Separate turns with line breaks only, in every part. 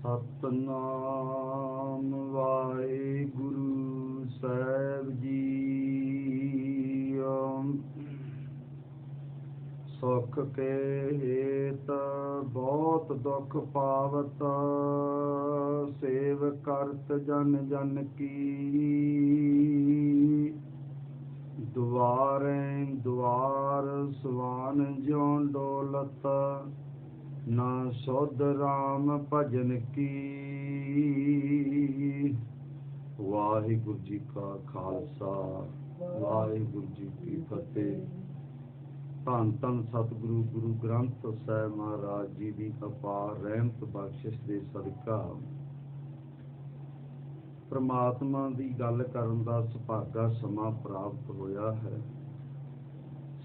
ਸਤਨਾਮ ਵਾਹਿਗੁਰੂ ਸਾਹਿਬ ਜੀ। ਸੁਖ ਕੇ ਹੇਤ ਬਹੁਤ ਦੁਖ ਪਾਵਤ, ਸੇਵ ਕਰਤ ਜਨ ਜਨ ਕੀ। ਦੁਆਰੇ ਦੁਆਰ ਸਵਾਨ ਜਿਉ ਡੋਲਤ ਨਾ ਸੁਧ ਰਾਮ ਭਜਨ ਕੀ। ਵਾਹਿਗੁਰੂ ਜੀ ਕਾ ਖਾਲਸਾ, ਵਾਹਿਗੁਰੂ ਜੀ ਕੀ ਫਤਿਹ। ਧੰਨ ਧੰਨ ਸਤਿਗੁਰੂ, ਗੁਰੂ ਗ੍ਰੰਥ ਸਾਹਿਬ ਮਹਾਰਾਜ ਜੀ ਦੀ ਅਪਾਰ ਰਹਿਮਤ ਬਖਸ਼ਿਸ਼ ਦੇ ਸਦਕਾ। ਪ੍ਰਮਾਤਮਾ ਦੀ ਗੱਲ ਕਰਨ ਦਾ ਸੁਭਾਗਾ ਸਮਾਂ ਪ੍ਰਾਪਤ ਹੋਇਆ ਹੈ।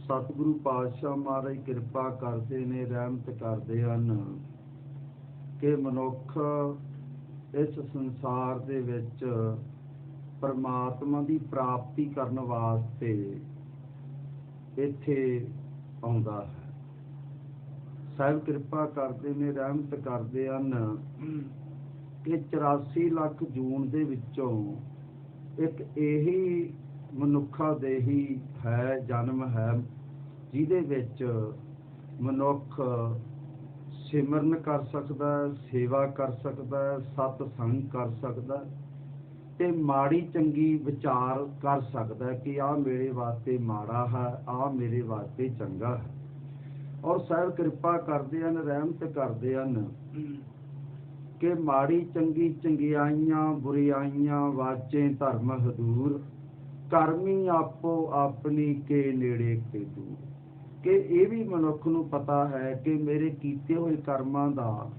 ਸਤਿਗੁਰੂ ਪਾਤਸ਼ਾਹ ਮਹਾਰਾਜ ਕਿਰਪਾ ਕਰਦੇ ਨੇ, ਰਹਿਮਤ ਕਰਦੇ ਹਨ ਕਿ ਮਨੁੱਖ ਇਸ ਸੰਸਾਰ ਦੇ ਵਿੱਚ ਪਰਮਾਤਮਾ ਦੀ ਪ੍ਰਾਪਤੀ ਕਰਨ ਵਾਸਤੇ ਇੱਥੇ ਆਉਂਦਾ ਹੈ। ਸਾਹਿਬ ਕਿਰਪਾ ਕਰਦੇ ਨੇ, ਰਹਿਮਤ ਕਰਦੇ ਹਨ ਕਿ 84 ਲੱਖ ਜੂਨ ਦੇ ਵਿੱਚੋਂ ਇੱਕ ਇਹੀ ਮਨੁੱਖਾ ਦੇਹੀ ਹੈ, ਜਨਮ ਹੈ ਜਿਹਦੇ ਵਿੱਚ ਮਨੁੱਖ ਸਿਮਰਨ ਕਰ ਸਕਦਾ ਸੇਵਾ ਕਰ ਸਕਦਾ ਹੈ ਸਤ ਸੰਗ ਕਰ ਸਕਦਾ ਤੇ ਮਾੜੀ ਚੰਗੀ ਵਿਚਾਰ ਕਰ ਸਕਦਾ ਕਿ ਆਹ ਮੇਰੇ ਵਾਸਤੇ ਮਾੜਾ ਹੈ, ਆਹ ਮੇਰੇ ਵਾਸਤੇ ਚੰਗਾ ਹੈ। ਔਰ ਸਾਹਿਬ ਕਿਰਪਾ ਕਰਦੇ ਹਨ, ਰਹਿਮਤ ਕਰਦੇ ਹਨ ਕਿ ਮਾੜੀ, ਚੰਗੀ, ਚੰਗਿਆਈਆਂ, ਬੁਰੀਆਈਆਂ, ਵਾਚੇ ਧਰਮ ਹਦੂਰ, ਕਰਮੀ ਆਪੋ ਆਪਣੀ ਕੇ ਨੇੜੇ ਕੇ ਦੂਰ। ਕਿ ਇਹ ਵੀ ਮਨੁੱਖ ਨੂੰ ਪਤਾ ਹੈ ਕਿ ਮੇਰੇ ਕੀਤੇ ਹੋਏ ਕਰਮਾਂ ਦਾ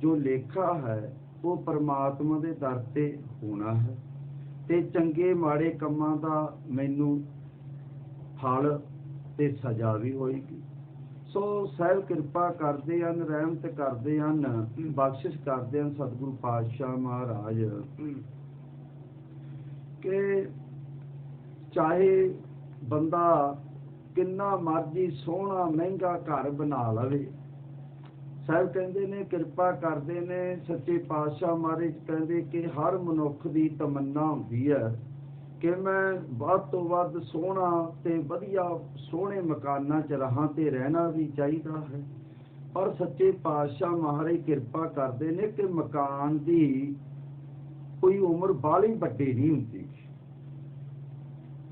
ਜੋ ਲੇਖਾ ਹੈ ਉਹ ਪਰਮਾਤਮਾ ਦੇ ਦਰ ਤੇ ਹੋਣਾ ਹੈ ਤੇ ਚੰਗੇ ਮਾੜੇ ਕੰਮਾਂ ਦਾ ਮੈਨੂੰ ਫਲ ਤੇ ਸਜ਼ਾ ਵੀ ਹੋਏਗੀ। ਸੋ ਸਹਿਬ ਕਿਰਪਾ ਕਰਦੇ ਹਨ ਰਹਿਮਤ ਕਰਦੇ ਹਨ ਬਖਸ਼ਿਸ਼ ਕਰਦੇ ਹਨ ਸਤਿਗੁਰੂ ਪਾਤਸ਼ਾਹ ਮਹਾਰਾਜ। ਕਿ ਚਾਹੇ ਬੰਦਾ ਕਿੰਨਾ ਮਰਜ਼ੀ ਸੋਹਣਾ, ਮਹਿੰਗਾ ਘਰ ਬਣਾ ਲਵੇ। ਸਾਹਿਬ ਕਹਿੰਦੇ ਨੇ, ਕਿਰਪਾ ਕਰਦੇ ਨੇ, ਸੱਚੇ ਪਾਤਸ਼ਾਹ ਮਹਾਰਾਜ ਕਹਿੰਦੇ ਕਿ ਹਰ ਮਨੁੱਖ ਦੀ ਤਮੰਨਾ ਹੁੰਦੀ ਹੈ ਕਿ ਮੈਂ ਵੱਧ ਤੋਂ ਵੱਧ ਸੋਹਣਾ ਤੇ ਵਧੀਆ ਸੋਹਣੇ ਮਕਾਨਾਂ 'ਚ ਰਹਾਂ ਤੇ ਰਹਿਣਾ ਵੀ ਚਾਹੀਦਾ ਹੈ। ਪਰ ਸੱਚੇ ਪਾਤਸ਼ਾਹ ਮਹਾਰਾਜ ਕਿਰਪਾ ਕਰਦੇ ਨੇ ਕਿ ਮਕਾਨ ਦੀ ਕੋਈ ਉਮਰ ਬਾਹਲੀ ਵੱਡੀ ਨਹੀਂ ਹੁੰਦੀ।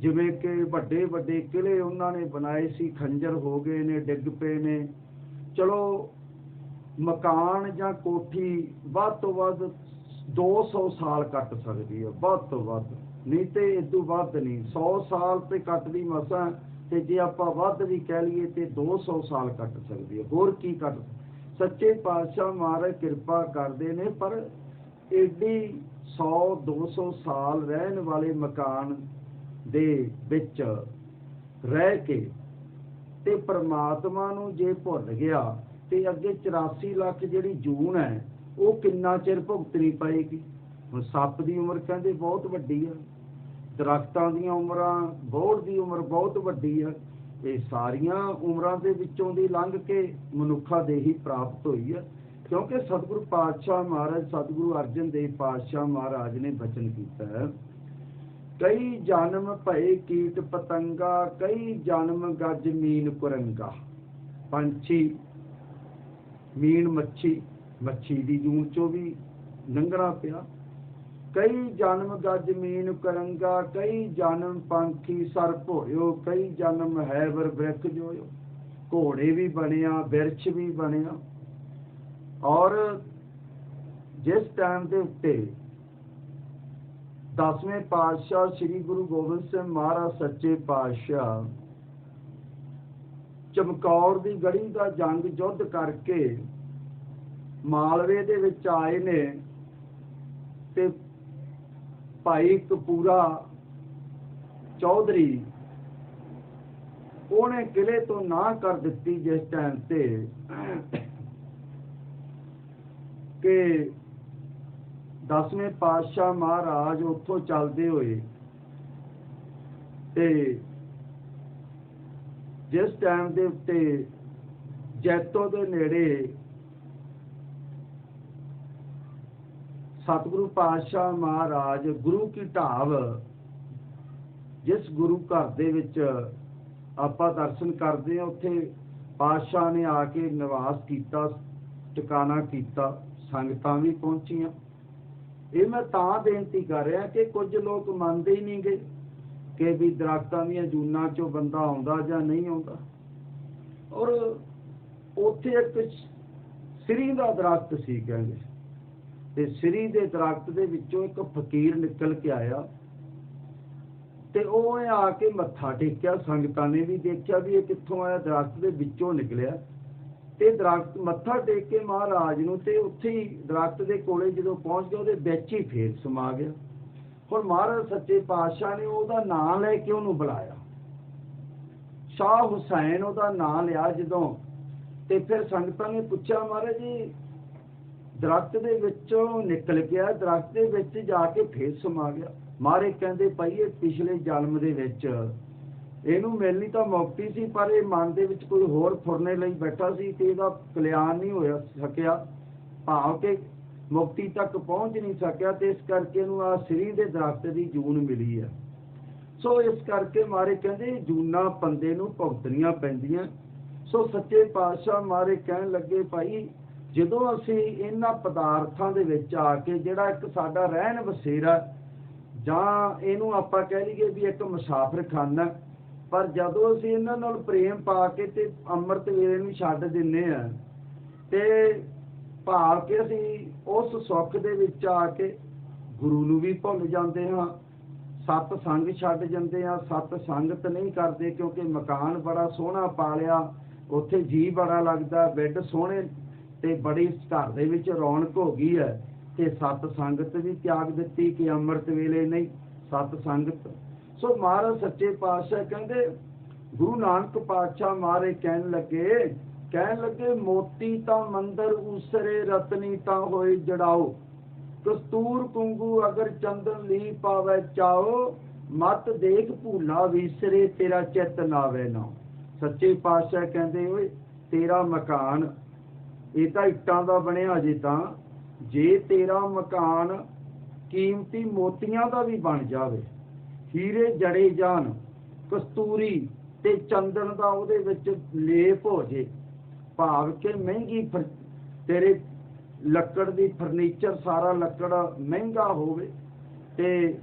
ਜਿਵੇਂ ਕਿ ਵੱਡੇ ਵੱਡੇ ਕਿਲੇ ਉਹਨਾਂ ਨੇ ਬਣਾਏ ਸੀ, ਖੰਜਰ ਹੋ ਗਏ ਨੇ, ਡਿੱਗ ਪਏ ਨੇ। ਚਲੋ, ਮਕਾਨ ਜਾਂ ਕੋਠੀ ਵੱਧ ਤੋਂ ਵੱਧ 200 ਸਾਲ ਕੱਟ ਸਕਦੀ ਹੈ ਵੱਧ ਤੋਂ ਵੱਧ। ਨਹੀਂ ਤੇ ਇਦੋਂ ਵੱਧ ਨਹੀਂ 100 ਸਾਲ ਤੇ ਕੱਟਦੀ ਮਸਾਂ, ਤੇ ਜੇ ਆਪਾਂ ਵੱਧ ਵੀ ਕਹਿ ਲਈਏ ਤੇ 200 ਸਾਲ ਕੱਟ ਸਕਦੀ ਹੈ ਹੋਰ ਕੀ ਕੱਟ ਸੱਚੇ ਪਾਤਸ਼ਾਹ ਮਹਾਰਾਜ ਕਿਰਪਾ ਕਰਦੇ ਨੇ, ਪਰ ਏਡੀ 100 200 ਸਾਲ ਰਹਿਣ ਵਾਲੇ ਮਕਾਨ ਦੇ ਵਿੱਚ ਰਹਿ ਕੇ ਤੇ ਪ੍ਰਮਾਤਮਾ ਨੂੰ ਜੇ ਭੁੱਲ ਗਿਆ ਤੇ ਅੱਗੇ 84 ਲੱਖ ਜਿਹੜੀ ਜੂਨ ਹੈ, ਉਹ ਕਿੰਨਾ ਚਿਰ ਭੁਗਤਣੀ ਪਏਗੀ? ਹੁਣ ਸੱਪ ਦੀ ਉਮਰ ਕਹਿੰਦੇ ਬਹੁਤ ਵੱਡੀ ਆ। ਦਰਖਤਾਂ ਦੀਆਂ ਉਮਰਾਂ ਬੋੜ ਦੀ ਉਮਰ ਬਹੁਤ ਵੱਡੀ ਆ। ਇਹ ਸਾਰੀਆਂ ਉਮਰਾਂ ਦੇ ਵਿੱਚੋਂ ਦੀ ਲੰਘ ਕੇ ਮਨੁੱਖਾ ਦੇਹੀ ਪ੍ਰਾਪਤ ਹੋਈ ਆ। ਕਿਉਂਕਿ ਸਤਿਗੁਰੂ ਪਾਤਸ਼ਾਹ ਮਹਾਰਾਜ, ਸਤਿਗੁਰੂ ਅਰਜਨ ਦੇਵ ਪਾਤਸ਼ਾਹ ਮਹਾਰਾਜ ਨੇ ਬਚਨ ਕੀਤਾ ਹੈ। ਕਈ ਜਨਮ ਭਏ ਕੀਟ ਪਤੰਗਾ, ਕਈ ਜਨਮ ਗੱਜ ਮੀਨ ਕੁਰੰਗਾ। ਪੰਛੀ, ਮੀਨ ਮੱਛੀ ਮੱਛੀ ਦੀ ਜੂਨ ਚੋਂ ਵੀ ਲੰਘਣਾ ਪਿਆ। ਕਈ ਜਨਮ ਗੱਜ ਮੀਨ ਕਰੰਗਾ, ਕਈ ਜਨਮ ਪੰਖੀ ਸਰ ਭੋਇਓ, ਕਈ ਜਨਮ ਹੈ ਵਰ ਬ੍ਰਿਖ ਜੋਇਓ। ਘੋੜੇ ਵੀ ਬਣਿਆ, ਬਿਰਛ ਵੀ ਬਣਿਆ। ਔਰ ਜਿਸ ਟਾਈਮ ਦੇ ਉੱਤੇ ਦਸਵੇਂ ਪਾਤਸ਼ਾਹ ਸ੍ਰੀ ਗੁਰੂ ਗੋਬਿੰਦ ਸਿੰਘ ਮਹਾਰਾਜ ਸੱਚੇ ਪਾਤਸ਼ਾਹ ਚਮਕੌਰ ਦੀ ਗੜੀ ਦਾ ਜੰਗ ਯੁੱਧ ਕਰਕੇ ਮਾਲਵੇ ਦੇ ਵਿੱਚ ਆਏ ਨੇ ਤੇ ਭਾਈ ਕਪੂਰਾ ਚੌਧਰੀ ਉਹਨੇ ਕਿਲੇ ਤੋਂ ਨਾ ਕਰ ਦਿੱਤੀ ਜਿਸ ਟਾਈਮ ਤੇ ਕਿ ਦਸਵੇਂ ਪਾਤਸ਼ਾਹ ਮਹਾਰਾਜ ਉੱਥੋਂ ਚੱਲਦੇ ਹੋਏ ਤੇ ਜਿਸ ਟਾਈਮ ਦੇ ਉੱਤੇ ਜੈਤੋ ਦੇ ਨੇੜੇ ਸਤਿਗੁਰੂ ਪਾਤਸ਼ਾਹ ਮਹਾਰਾਜ ਗੁਰੂ ਕੀ ਢਾਬ, ਜਿਸ ਗੁਰੂ ਘਰ ਦੇ ਵਿੱਚ ਆਪਾਂ ਦਰਸ਼ਨ ਕਰਦੇ ਹਾਂ, ਉੱਥੇ ਪਾਤਸ਼ਾਹ ਨੇ ਆ ਕੇ ਨਿਵਾਸ ਕੀਤਾ, ਟਿਕਾਣਾ ਕੀਤਾ, ਸੰਗਤਾਂ ਵੀ ਪਹੁੰਚੀਆਂ। ਇਹ ਮੈਂ ਤਾਂ ਬੇਨਤੀ ਕਰ ਰਿਹਾ ਕਿ ਕੁਝ ਲੋਕ ਮੰਨਦੇ ਹੀ ਨਹੀਂਗੇ ਕਿ ਵੀ ਦਰਖਤਾਂ ਦੀਆਂ ਜੂਨਾਂ ਚੋਂ ਬੰਦਾ ਆਉਂਦਾ ਜਾਂ ਨਹੀਂ ਆਉਂਦਾ। ਔਰ ਉੱਥੇ ਇੱਕ ਸ੍ਰੀ ਦਾ ਦਰਖਤ ਸੀ ਕਹਿੰਦੇ। ਤੇ ਸ੍ਰੀ ਦੇ ਦਰਖਤ ਦੇ ਵਿੱਚੋਂ ਇੱਕ ਫਕੀਰ ਨਿਕਲ ਕੇ ਆਇਆ ਤੇ ਉਹ ਆ ਕੇ ਮੱਥਾ ਟੇਕਿਆ, ਸੰਗਤਾਂ ਨੇ ਵੀ ਦੇਖਿਆ ਵੀ ਇਹ ਕਿੱਥੋਂ ਆਇਆ, ਦਰਖਤ ਦੇ ਵਿੱਚੋਂ ਨਿਕਲਿਆ। ਤੇ ਦਰਖਤ ਮੱਥਾ ਟੇਕ ਕੇ ਮਹਾਰਾਜ ਨੂੰ ਤੇ ਉੱਥੇ ਹੀ ਦਰਖਤ ਦੇ ਕੋਲੇ ਜਦੋਂ ਪਹੁੰਚ ਗਿਆ, ਉਹਦੇ ਵਿੱਚ ਹੀ ਫੇਰ ਸਮਾ ਗਿਆ। ਹੁਣ ਮਹਾਰਾਜ ਸੱਚੇ ਪਾਤਸ਼ਾਹ ਨੇ ਉਹਦਾ ਨਾਂ ਲੈ ਕੇ ਉਹਨੂੰ ਬੁਲਾਇਆ। ਸ਼ਾਹ ਹੁਸੈਨ ਉਹਦਾ ਨਾਂ ਲਿਆ ਜਦੋਂ, ਤੇ ਫਿਰ ਸੰਗਤਾਂ ਨੇ ਪੁੱਛਿਆ, ਮਹਾਰਾਜ ਜੀ, ਦਰਖਤ ਦੇ ਵਿੱਚੋਂ ਨਿਕਲ ਗਿਆ, ਦਰਖਤ ਦੇ ਵਿੱਚ ਜਾ ਕੇ ਫੇਰ ਸਮਾ ਗਿਆ। ਮਾਰੇ ਕਹਿੰਦੇ, ਭਾਈ, ਇਹ ਪਿਛਲੇ ਜਨਮ ਦੇ ਵਿੱਚ ਇਹਨੂੰ ਮਿਲਣੀ ਤਾਂ ਮੁਕਤੀ ਸੀ, ਪਰ ਇਹ ਮਨ ਦੇ ਵਿੱਚ ਕੋਈ ਹੋਰ ਫੁਰਨੇ ਲਈ ਬੈਠਾ ਸੀ ਤੇ ਇਹਦਾ ਕਲਿਆਣ ਨਹੀਂ ਹੋਇਆ ਸਕਿਆ। ਭਾਵ ਕਿ ਮੁਕਤੀ ਤੱਕ ਪਹੁੰਚ ਨਹੀਂ ਸਕਿਆ ਤੇ ਇਸ ਕਰਕੇ ਇਹਨੂੰ ਆ ਸ੍ਰੀ ਦੇ ਦਰਖਤ ਦੀ ਜੂਨ ਮਿਲੀ ਹੈ। ਸੋ ਇਸ ਕਰਕੇ ਮਾਰੇ ਕਹਿੰਦੇ ਜੂਨਾ ਪੰਦੇ ਨੂੰ ਭੁਗਤਣੀਆਂ ਪੈਂਦੀਆਂ। ਸੋ ਸੱਚੇ ਪਾਤਸ਼ਾਹ ਮਾਰੇ ਕਹਿਣ ਲੱਗੇ, ਭਾਈ, ਜਦੋਂ ਅਸੀਂ ਇਹਨਾਂ ਪਦਾਰਥਾਂ ਦੇ ਵਿੱਚ ਆ ਕੇ ਜਿਹੜਾ ਇੱਕ ਸਾਡਾ ਰਹਿਣ ਵਸੇਰਾ ਜਾਂ ਇਹਨੂੰ ਆਪਾਂ ਕਹਿ ਲਈਏ ਵੀ ਇੱਕ ਮੁਸਾਫਰਖਾਨਾ ਪਰ ਜਦੋਂ ਅਸੀਂ ਇਹਨਾਂ ਨਾਲ ਪ੍ਰੇਮ ਪਾ ਕੇ ਤੇ ਅੰਮ੍ਰਿਤ ਵੇਲੇ ਨੂੰ ਛੱਡ ਦਿੰਨੇ ਆ, ਤੇ ਭਾਵ ਕਿ ਅਸੀਂ ਉਸ ਸੁੱਖ ਦੇ ਵਿੱਚ ਆ ਕੇ ਗੁਰੂ ਨੂੰ ਵੀ ਭੁੱਲ ਜਾਂਦੇ ਹਾਂ, ਸਤ ਸੰਗ ਛੱਡ ਜਾਂਦੇ ਆ ਸਤ ਸੰਗਤ ਨਹੀਂ ਕਰਦੇ ਕਿਉਂਕਿ ਮਕਾਨ ਬੜਾ ਸੋਹਣਾ ਪਾ ਲਿਆ ਉੱਥੇ ਜੀ ਬੜਾ ਲੱਗਦਾ, ਬੈੱਡ ਸੋਹਣੇ ਤੇ ਬੜੀ ਘਰ ਦੇ ਵਿੱਚ ਰੌਣਕ ਹੋ ਗਈ ਹੈ, ਤੇ ਸਤ ਸੰਗਤ ਵੀ ਤਿਆਗ ਦਿੱਤੀ ਕਿ ਅੰਮ੍ਰਿਤ ਵੇਲੇ ਨਹੀਂ, ਸਤ ਸੰਗਤ ਸੋ ਮਹਾਰਾਜ ਸੱਚੇ ਪਾਤਸ਼ਾਹ ਕਹਿੰਦੇ, ਗੁਰੂ ਨਾਨਕ ਪਾਤਸ਼ਾਹ ਮਾਰੇ ਕਹਿਣ ਲੱਗੇ ਕਹਿਣ ਲੱਗੇ, ਮੋਤੀ ਤਾਂ ਮੰਦਰ ਉਸਰੇ, ਰਤਨੀ ਤਾਂ ਹੋਏ ਜੜਾਓ। ਕਸਤੂਰ ਕੁੰਗੂ ਅਗਰ ਚੰਦਨ ਲੀ ਪਾਵੇ ਚਾਓ, ਮਤ ਦੇਖ ਭੂਲਾ ਵਿਸਰੇ, ਤੇਰਾ ਚਿੱਤ ਨਾਵੇ ਨਾ। ਸੱਚੇ ਪਾਤਸ਼ਾਹ ਕਹਿੰਦੇ, ਓਏ, ਤੇਰਾ ਮਕਾਨ, ਇਹ ਤਾਂ ਇੱਟਾਂ ਦਾ ਬਣਿਆ ਜੇ ਤਾਂ, ਜੇ ਤੇਰਾ ਮਕਾਨ ਕੀਮਤੀ ਮੋਤੀਆਂ ਦਾ ਵੀ ਬਣ ਜਾਵੇ। ਹੀਰੇ ਜੜੇ ਜਾਣ, ਕਸਤੂਰੀ ਤੇ ਚੰਦਨ ਦਾ ਉਹਦੇ ਵਿੱਚ ਲੇਪ ਹੋ ਜੇ। ਭਾਵ ਕਿ ਮਹਿੰਗੀ ਤੇਰੇ ਲੱਕੜ ਦੀ ਫਰਨੀਚਰ ਸਾਰਾ ਲੱਕੜ ਮਹਿੰਗਾ ਹੋਵੇ ਤੇ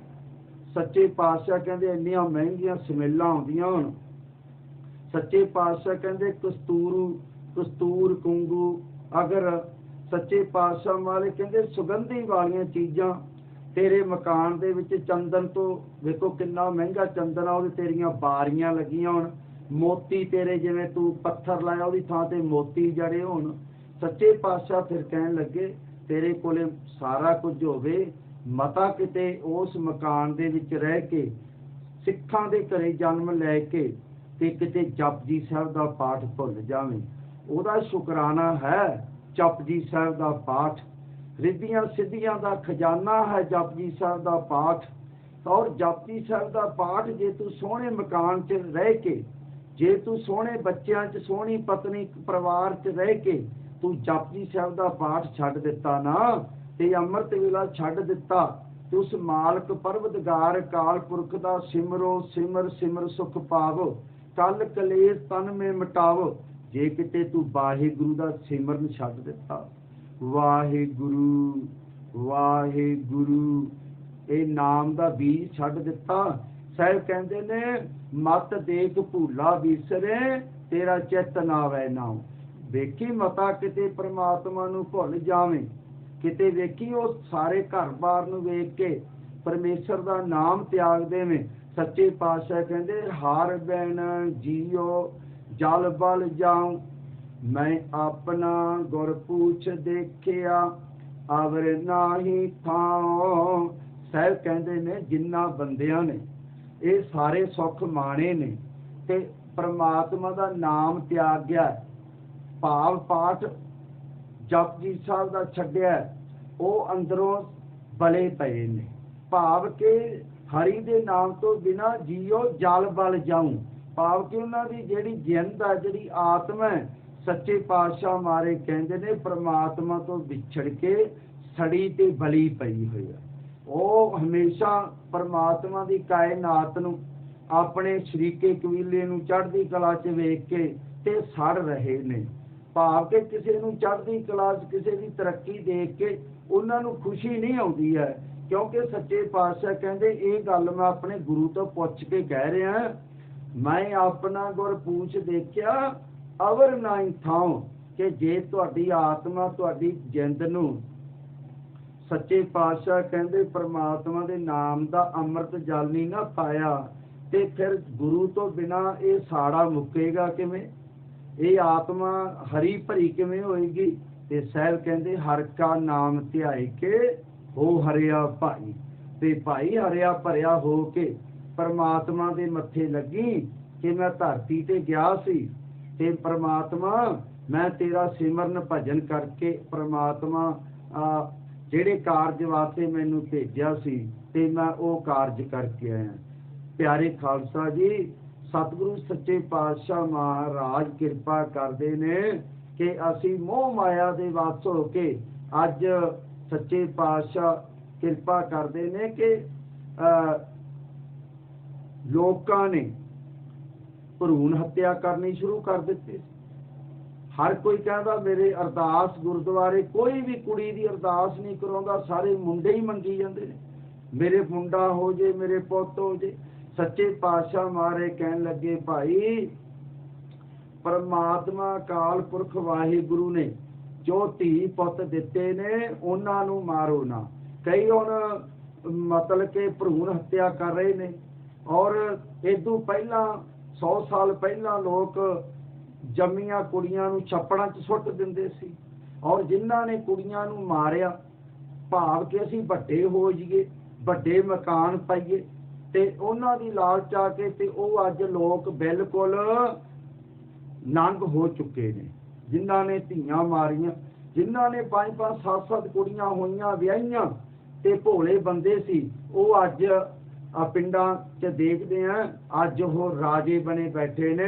ਸੱਚੇ ਪਾਤਸ਼ਾਹ ਕਹਿੰਦੇ ਇੰਨੀਆਂ ਮਹਿੰਗੀਆਂ ਸਮੇਲਾਂ ਆਉਂਦੀਆਂ ਹੁਣ ਸੱਚੇ ਪਾਤਸ਼ਾਹ ਕਹਿੰਦੇ ਕਸਤੂਰੂ, ਕਸਤੂਰ ਕੁੰਗੂ ਅਗਰ ਸੱਚੇ ਪਾਤਸ਼ਾਹ ਵਾਲੇ ਕਹਿੰਦੇ ਸੁਗੰਧੀ ਵਾਲੀਆਂ ਚੀਜ਼ਾਂ ਤੇਰੇ ਮਕਾਨ ਦੇ ਵਿੱਚ ਚੰਦਨ ਤੋਂ, ਵੇਖੋ ਕਿੰਨਾ ਮਹਿੰਗਾ ਚੰਦਨ ਆ, ਉਹਦੇ ਤੇਰੀਆਂ ਬਾਰੀਆਂ ਲੱਗੀਆਂ ਹੋਣ। ਮੋਤੀ ਤੇਰੇ ਜਿਵੇਂ ਤੂੰ ਪੱਥਰ ਲਾਇਆ, ਉਹਦੀ ਥਾਂ ਤੇ ਮੋਤੀ ਜੜੇ ਹੋਣ। ਸੱਚੇ ਪਾਤਸ਼ਾਹ ਫਿਰ ਕਹਿਣ ਲੱਗੇ, ਤੇਰੇ ਕੋਲੇ ਸਾਰਾ ਕੁਝ ਹੋਵੇ, ਮਤਾ ਕਿਤੇ ਉਸ ਮਕਾਨ ਦੇ ਵਿੱਚ ਰਹਿ ਕੇ, ਸਿੱਖਾਂ ਦੇ ਘਰੇ ਜਨਮ ਲੈ ਕੇ ਤੇ ਕਿਤੇ ਜਪਜੀ ਸਾਹਿਬ ਦਾ ਪਾਠ ਭੁੱਲ ਜਾਵੇਂ। ਉਹਦਾ ਸ਼ੁਕਰਾਨਾ ਹੈ, ਜਪਜੀ ਸਾਹਿਬ ਦਾ ਪਾਠ ਰਿੱਧੀਆਂ ਸਿੱਧੀਆਂ ਦਾ ਖਜ਼ਾਨਾ ਹੈ ਜਪਜੀ ਸਾਹਿਬ ਦਾ ਪਾਠ। ਔਰ ਜਪਜੀ ਸਾਹਿਬ ਦਾ ਪਾਠ ਜੇ ਤੂੰ ਸੋਹਣੇ ਮਕਾਨ 'ਚ ਰਹਿ ਕੇ, ਜੇ ਤੂੰ ਸੋਹਣੇ ਬੱਚਿਆਂ 'ਚ, ਸੋਹਣੀ ਪਤਨੀ ਪਰਿਵਾਰ 'ਚ ਰਹਿ ਕੇ ਤੂੰ ਜਪਜੀ ਸਾਹਿਬ ਦਾ ਪਾਠ ਛੱਡ ਦਿੱਤਾ ਨਾ, ਤੇ ਅੰਮ੍ਰਿਤ ਵੇਲਾ ਛੱਡ ਦਿੱਤਾ, ਤੇ ਉਸ ਮਾਲਕ ਪਰਵਦਗਾਰ ਕਾਲ ਪੁਰਖ ਦਾ ਸਿਮਰੋ ਸਿਮਰ ਸਿਮਰ ਸੁਖ ਪਾਵੋ, ਕਲ ਕਲੇਸ਼ ਤਨ ਮੇ ਮਿਟਾਵੋ, ਜੇ ਕਿਤੇ ਤੂੰ ਵਾਹਿਗੁਰੂ ਦਾ ਸਿਮਰਨ ਛੱਡ ਦਿੱਤਾ। ਵਾਹਿਗੁਰੂ ਵਾਹਿਗੁਰੂ। ਇਹ ਨਾਮ ਦਾ ਬੀਜ ਛੱਡ ਦਿੱਤਾ। ਸਾਹਿਬ ਕਹਿੰਦੇ ਨੇ, ਮਤ ਦੇਖ ਭੂਲਾ ਵਿਸਰੇ, ਤੇਰਾ ਚਿੱਤ ਨਾ ਵੈ ਨਾਮ ਵੇਖੀ ਮਤਾ ਕਿਤੇ ਪ੍ਰਮਾਤਮਾ ਨੂੰ ਭੁੱਲ ਜਾਵੇਂ। ਕਿਤੇ ਵੇਖੀ ਉਹ ਸਾਰੇ ਘਰ-ਬਾਰ ਨੂੰ ਵੇਖ ਕੇ ਪਰਮੇਸ਼ਰ ਦਾ ਨਾਮ ਤਿਆਗ ਦੇਵੇਂ। ਸੱਚੇ ਪਾਤਸ਼ਾਹ ਕਹਿੰਦੇ, ਹਾਰ ਬੈਣ ਜੀਓ, ਜਲ ਬਲ ਜਾਉ। ਮੈਂ ਆਪਣਾ ਗੁਰ ਪੂਛ ਦੇਖਿਆ, ਅਵਰ ਨਾਹੀ ਥਾਉ। ਸਾਹਿਬ ਕਹਿੰਦੇ ਨੇ, ਜਿੰਨਾ ਬੰਦਿਆਂ ਨੇ, ਇਹ ਸਾਰੇ ਸੁੱਖ ਮਾਣੇ ਨੇ ਤੇ ਪ੍ਰਮਾਤਮਾ ਦਾ ਨਾਮ ਤਿਆਗ ਭਾਵ ਪਾਠ ਜਪਜੀ ਸਾਹਿਬ ਦਾ ਛੱਡਿਆ ਉਹ ਅੰਦਰੋਂ ਬਲੇ ਪਏ ਨੇ। ਭਾਵ ਕਿ ਹਰੀ ਦੇ ਨਾਮ ਤੋਂ ਬਿਨਾ ਜੀਓ ਜਲ ਬਲ ਜਾਉ ਭਾਵ ਕਿ ਉਹਨਾਂ ਦੀ ਜਿਹੜੀ ਜਿੰਦ ਆ, ਜਿਹੜੀ ਆਤਮਾ ਹੈ ਸੱਚੇ ਪਾਤਸ਼ਾਹ ਮਾਰੇ ਕਹਿੰਦੇ ਨੇ, ਪ੍ਰਮਾਤਮਾ ਤੋਂ ਵਿਛੜ ਕੇ ਸੜੀ ਤੇ ਬਲੀ ਪਈ ਹੋਈ ਹੈ ਉਹ ਹਮੇਸ਼ਾ ਪਰਮਾਤਮਾ ਦੀ ਕਾਇਨਾਤ ਨੂੰ ਆਪਣੇ ਸ਼ਰੀਕੇ ਕਬੀਲੇ ਨੂੰ ਚੜ੍ਹਦੀ ਕਲਾ 'ਚ ਵੇਖ ਕੇ ਤੇ ਸੜ ਰਹੇ ਨੇ। ਭਾਵ ਕਿ ਕਿਸੇ ਨੂੰ ਚੜ੍ਹਦੀ ਕਲਾ 'ਚ ਕਿਸੇ ਦੀ ਤਰੱਕੀ ਦੇਖ ਕੇ ਉਹਨਾਂ ਨੂੰ ਖੁਸ਼ੀ ਨਹੀਂ ਆਉਂਦੀ ਹੈ, ਕਿਉਂਕਿ ਸੱਚੇ ਪਾਤਸ਼ਾਹ ਕਹਿੰਦੇ, ਇਹ ਗੱਲ ਮੈਂ ਆਪਣੇ ਗੁਰੂ ਤੋਂ ਪੁੱਛ ਕੇ ਕਹਿ ਰਿਹਾ, ਮੈਂ ਆਪਣਾ ਗੁਰ ਪੂਛ ਦੇਖਿਆ ਅਵਰ ਨਾਈ ਥਾਉ ਕਿ ਜੇ ਤੁਹਾਡੀ ਆਤਮਾ ਤੁਹਾਡੀ ਜਿੰਦ ਨੂੰ ਸੱਚੇ ਪਾਤਸ਼ਾਹ ਕਹਿੰਦੇ ਪ੍ਰਮਾਤਮਾ ਦੇ ਨਾਮ ਦਾ ਅੰਮ੍ਰਿਤ ਜਲ ਨਹੀਂ ਨਾ ਪਾਇਆ, ਤੇ ਫਿਰ ਗੁਰੂ ਤੋਂ ਬਿਨਾ ਇਹ ਸਾੜਾ ਮੁੱਕੇਗਾ ਕਿਵੇਂ? ਇਹ ਆਤਮਾ ਹਰੀ ਭਰੀ ਕਿਵੇਂ ਹੋਏਗੀ? ਤੇ ਸਾਹਿਬ ਕਹਿੰਦੇ, ਹਰ ਕਾ ਨਾਮ ਧਿਆਏ ਕੇ ਹੋ ਹਰਿਆ ਭਾਈ। ਤੇ ਭਾਈ ਹਰਿਆ ਭਰਿਆ ਹੋ ਕੇ ਪਰਮਾਤਮਾ ਦੇ ਮੱਥੇ ਲੱਗੀ ਕਿ ਮੈਂ ਧਰਤੀ ਤੇ ਗਿਆ ਸੀ। ਤੇ ਪ੍ਰਮਾਤਮਾ ਮੈਂ ਤੇਰਾ ਸਿਮਰਨ ਭਜਨ ਕਰਕੇ ਪ੍ਰਮਾਤਮਾ ਜਿਹੜੇ ਕਾਰਜ ਵਾਸਤੇ ਮੈਨੂੰ ਭੇਜਿਆ ਸੀ ਤੇ ਮੈਂ ਉਹ ਕਾਰਜ ਕਰਕੇ ਆਇਆ। ਪਿਆਰੇ ਖਾਲਸਾ ਜੀ ਸਤਿਗੁਰੂ ਸੱਚੇ ਪਾਤਸ਼ਾਹ ਮਹਾਰਾਜ ਕਿਰਪਾ ਕਰਦੇ ਨੇ ਕਿ ਅਸੀਂ ਮੋਹ ਮਾਇਆ ਦੇ ਵਾਸ ਹੋ ਕੇ ਅੱਜ ਸੱਚੇ ਪਾਤਸ਼ਾਹ ਕਿਰਪਾ ਕਰਦੇ ਨੇ ਕਿ ਅ, ਲੋਕਾਂ ਨੇ ਭਰੂਣ ਹੱਤਿਆ ਕਰਨੀ ਸ਼ੁਰੂ ਕਰ ਦਿੱਤੀ ਹਰ ਕੋਈ ਕਹਿੰਦਾ, ਮੇਰੇ ਅਰਦਾਸ ਗੁਰਦੁਆਰੇ ਕੋਈ ਵੀ ਕੁੜੀ ਦੀ ਅਰਦਾਸ ਨਹੀਂ ਕਰਾਉਂਦਾ, ਸਾਰੇ ਮੁੰਡੇ ਹੀ ਮੰਗੀ ਜਾਂਦੇ ਨੇ। ਮੇਰੇ ਮੁੰਡਾ ਹੋ ਜੇ, ਮੇਰੇ ਪੁੱਤ ਹੋ ਜੇ, ਸੱਚੇ ਪਾਤਸ਼ਾਹ ਮਾਰੇ ਕਹਿਣ ਲੱਗੇ, ਭਾਈ, ਪਰਮਾਤਮਾ ਅਕਾਲ ਪੁਰਖ ਵਾਹਿਗੁਰੂ ਨੇ ਜੋ ਧੀ ਪੁੱਤ ਦਿੱਤੇ ਨੇ, ਉਹਨਾਂ ਨੂੰ ਮਾਰੋ ਨਾ। ਕਈ ਹੁਣ ਮਤਲਬ ਕਿ ਭਰੂਣ ਹੱਤਿਆ ਕਰ ਰਹੇ ਨੇ। ਔਰ ਇਦੋਂ ਪਹਿਲਾਂ 100 ਸਾਲ ਪਹਿਲਾਂ ਲੋਕ ਜੰਮੀਆਂ ਕੁੜੀਆਂ ਨੂੰ ਛੱਪੜਾਂ 'ਚ ਸੁੱਟ ਦਿੰਦੇ ਸੀ ਔਰ ਜਿਨ੍ਹਾਂ ਨੇ ਕੁੜੀਆਂ ਨੂੰ ਮਾਰਿਆ, ਭਾਵ ਕਿ ਅਸੀਂ ਵੱਡੇ ਹੋ ਜਾਈਏ, ਵੱਡੇ ਮਕਾਨ ਪਾਈਏ ਤੇ ਉਹਨਾਂ ਦੀ ਲਾਲਚ ਆ ਕੇ ਤੇ ਉਹ ਅੱਜ ਲੋਕ ਬਿਲਕੁਲ ਨੰਗ ਹੋ ਚੁੱਕੇ ਨੇ। ਜਿਨ੍ਹਾਂ ਨੇ ਧੀਆਂ ਮਾਰੀਆਂ, ਜਿਨ੍ਹਾਂ ਨੇ ਪੰਜ ਪੰਜ ਸੱਤ ਸੱਤ ਕੁੜੀਆਂ ਹੋਈਆਂ, ਵਿਆਹੀਆਂ ਤੇ ਭੋਲੇ ਬੰਦੇ ਸੀ, ਉਹ ਅੱਜ ਆ ਪਿੰਡਾਂ 'ਚ ਦੇਖਦੇ ਆ, ਅੱਜ ਉਹ ਰਾਜੇ ਬਣੇ ਬੈਠੇ ਨੇ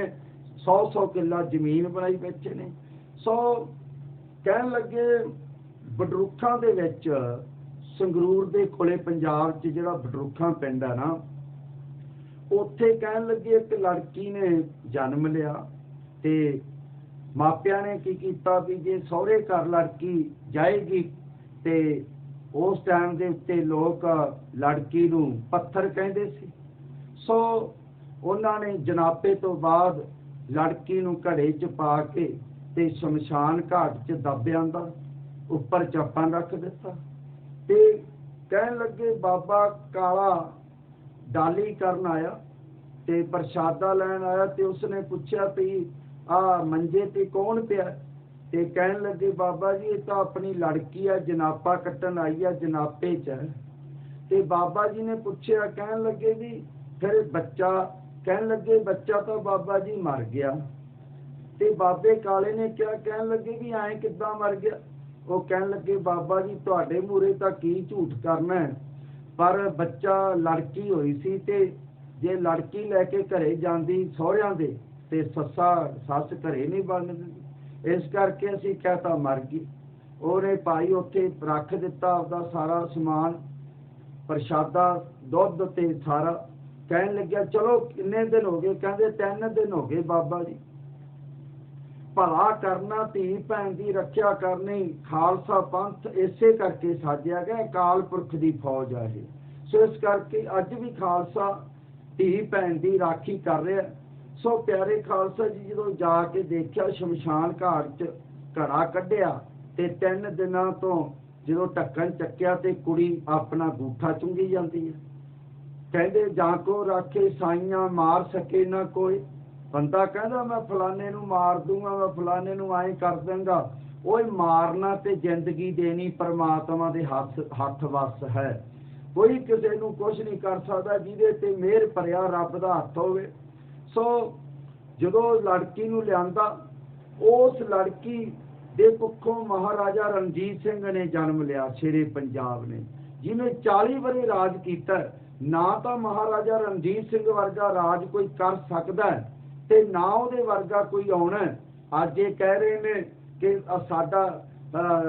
100 100 ਕਿੱਲਾ ਜ਼ਮੀਨ ਬਣਾਈ ਬੈਠੇ ਨੇ। ਸੋ ਕਹਿਣ ਲੱਗੇ ਬਡਰੁੱਖਾਂ ਦੇ ਵਿੱਚ, ਸੰਗਰੂਰ ਦੇ ਕੋਲੇ ਪੰਜਾਬ 'ਚ ਜਿਹੜਾ ਬਡਰੁੱਖਾਂ ਪਿੰਡ ਆ ਨਾ, ਉੱਥੇ ਕਹਿਣ ਲੱਗੇ ਇੱਕ ਲੜਕੀ ਨੇ ਜਨਮ ਲਿਆ ਤੇ ਮਾਪਿਆਂ ਨੇ ਕੀ ਕੀਤਾ ਵੀ ਜੇ ਸਹੁਰੇ ਘਰ ਲੜਕੀ ਜਾਏਗੀ ਤੇ ਉਸ ਟਾਈਮ ਦੇ ਉੱਤੇ ਲੋਕ ਲੜਕੀ ਨੂੰ ਪੱਥਰ ਕਹਿੰਦੇ ਸੀ। ਸੋ ਉਹਨਾਂ ਨੇ ਜਨਾਪੇ ਤੋਂ ਬਾਅਦ ਲੜਕੀ ਨੂੰ ਘੜੇ 'ਚ ਪਾ ਕੇ ਤੇ ਸ਼ਮਸ਼ਾਨ ਘਾਟ 'ਚ ਦੱਬ ਆਂਦਾ ਉੱਪਰ ਚਾਪਾਂ ਰੱਖ ਦਿੱਤਾ। ਤੇ ਕਹਿਣ ਲੱਗੇ, ਬਾਬਾ ਕਾਲਾ ਡਾਲੀ ਕਰਨ ਆਇਆ ਤੇ ਪ੍ਰਸ਼ਾਦਾ ਲੈਣ ਆਇਆ ਤੇ ਉਸਨੇ ਪੁੱਛਿਆ ਵੀ ਆ ਮੰਜੇ ਤੇ ਕੌਣ ਪਿਆ? ਤੇ ਕਹਿਣ ਲੱਗੇ, ਬਾਬਾ ਜੀ, ਇਹ ਤਾਂ ਆਪਣੀ ਲੜਕੀ ਆ, ਜਨਾਪਾ ਕੱਟਣ ਆਈ ਆ ਜਨਾਪੇ ਚ। ਤੇ ਬਾਬਾ ਜੀ ਨੇ ਪੁੱਛਿਆ, ਕਹਿਣ ਲੱਗੇ ਵੀ ਫਿਰ ਬੱਚਾ, ਕਹਿਣ ਲੱਗੇ ਬੱਚਾ ਤਾਂ ਬਾਬਾ ਜੀ ਮਰ ਗਿਆ। ਤੇ ਬਾਬੇ ਕਾਲੇ ਨੇ ਕਿਹਾ, ਕਹਿਣ ਲੱਗੇ ਵੀ ਐਂ ਕਿੱਦਾਂ ਮਰ ਗਿਆ? ਉਹ ਕਹਿਣ ਲੱਗੇ, ਬਾਬਾ ਜੀ, ਤੁਹਾਡੇ ਮੂਰੇ ਤਾਂ ਕੀ ਝੂਠ ਕਰਨਾ ਪਰ ਬੱਚਾ ਲੜਕੀ ਹੋਈ ਸੀ ਤੇ ਜੇ ਲੜਕੀ ਲੈ ਕੇ ਘਰੇ ਜਾਂਦੀ ਸਹੁਰਿਆਂ ਦੇ, ਤੇ ਸੱਸਾ, ਸੱਸ ਘਰੇ ਨਹੀਂ ਬਣਦੀ ਇਸ ਕਰਕੇ ਅਸੀਂ ਕਹਤਾ ਮਰ ਗਈ। ਉਹਨੇ ਭਾਈ ਉੱਥੇ ਰੱਖ ਦਿੱਤਾ ਆਪਦਾ ਸਾਰਾ ਸਮਾਨ, ਪ੍ਰਸ਼ਾਦਾ, ਦੁੱਧ ਤੇ ਸਾਰਾ। ਕਹਿਣ ਲੱਗਿਆ, ਚਲੋ ਕਿੰਨੇ ਦਿਨ ਹੋ ਗਏ? ਕਹਿੰਦੇ, ਤਿੰਨ ਦਿਨ ਹੋ ਗਏ ਬਾਬਾ ਜੀ। ਭਲਾ ਕਰਨਾ ਧੀ ਭੈਣ ਦੀ ਰੱਖਿਆ ਕਰਨੀ, ਖਾਲਸਾ ਪੰਥ ਇਸੇ ਕਰਕੇ ਸਾਜਿਆ ਗਿਆ, ਅਕਾਲ ਪੁਰਖ ਦੀ ਫੌਜ ਆ ਇਹ। ਸੋ ਇਸ ਕਰਕੇ ਅੱਜ ਵੀ ਖਾਲਸਾ ਧੀ ਭੈਣ ਦੀ ਰਾਖੀ ਕਰ ਰਿਹਾ। ਸੋ ਪਿਆਰੇ ਖਾਲਸਾ ਜੀ, ਜਦੋਂ ਜਾ ਕੇ ਦੇਖਿਆ ਸ਼ਮਸ਼ਾਨ ਘਾਟ 'ਚ ਘੜਾ ਕੱਢਿਆ ਤੇ ਤਿੰਨ ਦਿਨਾਂ ਤੋਂ ਜਦੋਂ ਢੱਕਣ ਚੱਕਿਆ ਤੇ ਕੁੜੀ ਆਪਣਾ ਗੂਠਾ ਚੁੰਗੀ ਜਾਂਦੀ ਹੈ ਕਹਿੰਦੇ, ਜਾਂ ਕੋ ਰਾਖੇ ਸਾਈਆਂ ਮਾਰ ਸਕੇ ਨਾ ਕੋਈ। ਬੰਦਾ ਕਹਿੰਦਾ, ਮੈਂ ਫਲਾਣੇ ਨੂੰ ਮਾਰ ਦੂੰਗਾ, ਮੈਂ ਫਲਾਣੇ ਨੂੰ ਐਂ ਕਰ ਦਾਂਗਾ। ਓਏ, ਮਾਰਨਾ ਤੇ ਜ਼ਿੰਦਗੀ ਦੇਣੀ ਪਰਮਾਤਮਾ ਦੇ ਹੱਥ ਹੱਥ ਵੱਸ ਹੈ। ਕੋਈ ਕਿਸੇ ਨੂੰ ਕੁਝ ਨਹੀਂ ਕਰ ਸਕਦਾ, ਜਿਹਦੇ ਤੇ ਮਿਹਰ ਭਰਿਆ ਰੱਬ ਦਾ ਹੱਥ ਹੋਵੇ। ਸੋ ਜਦੋਂ ਲੜਕੀ ਨੂੰ ਲਿਆਂਦਾ, ਉਸ ਲੜਕੀ ਦੇ ਕੁੱਖੋਂ ਮਹਾਰਾਜਾ ਰਣਜੀਤ ਸਿੰਘ ਨੇ ਜਨਮ ਲਿਆ, ਸ਼ੇਰੇ ਪੰਜਾਬ ਨੇ। ਜਿਹਨੇ 40 ਵਰੇ ਰਾਜ ਕੀਤਾ ਨਾ ਤਾਂ ਮਹਾਰਾਜਾ ਰਣਜੀਤ ਸਿੰਘ ਵਰਗਾ ਰਾਜ ਕੋਈ ਕਰ ਸਕਦਾ ਤੇ ਨਾ ਉਹਦੇ ਵਰਗਾ ਕੋਈ ਆਉਣਾ ਅੱਜ ਇਹ ਕਹਿ ਰਹੇ ਨੇ ਕਿ ਸਾਡਾ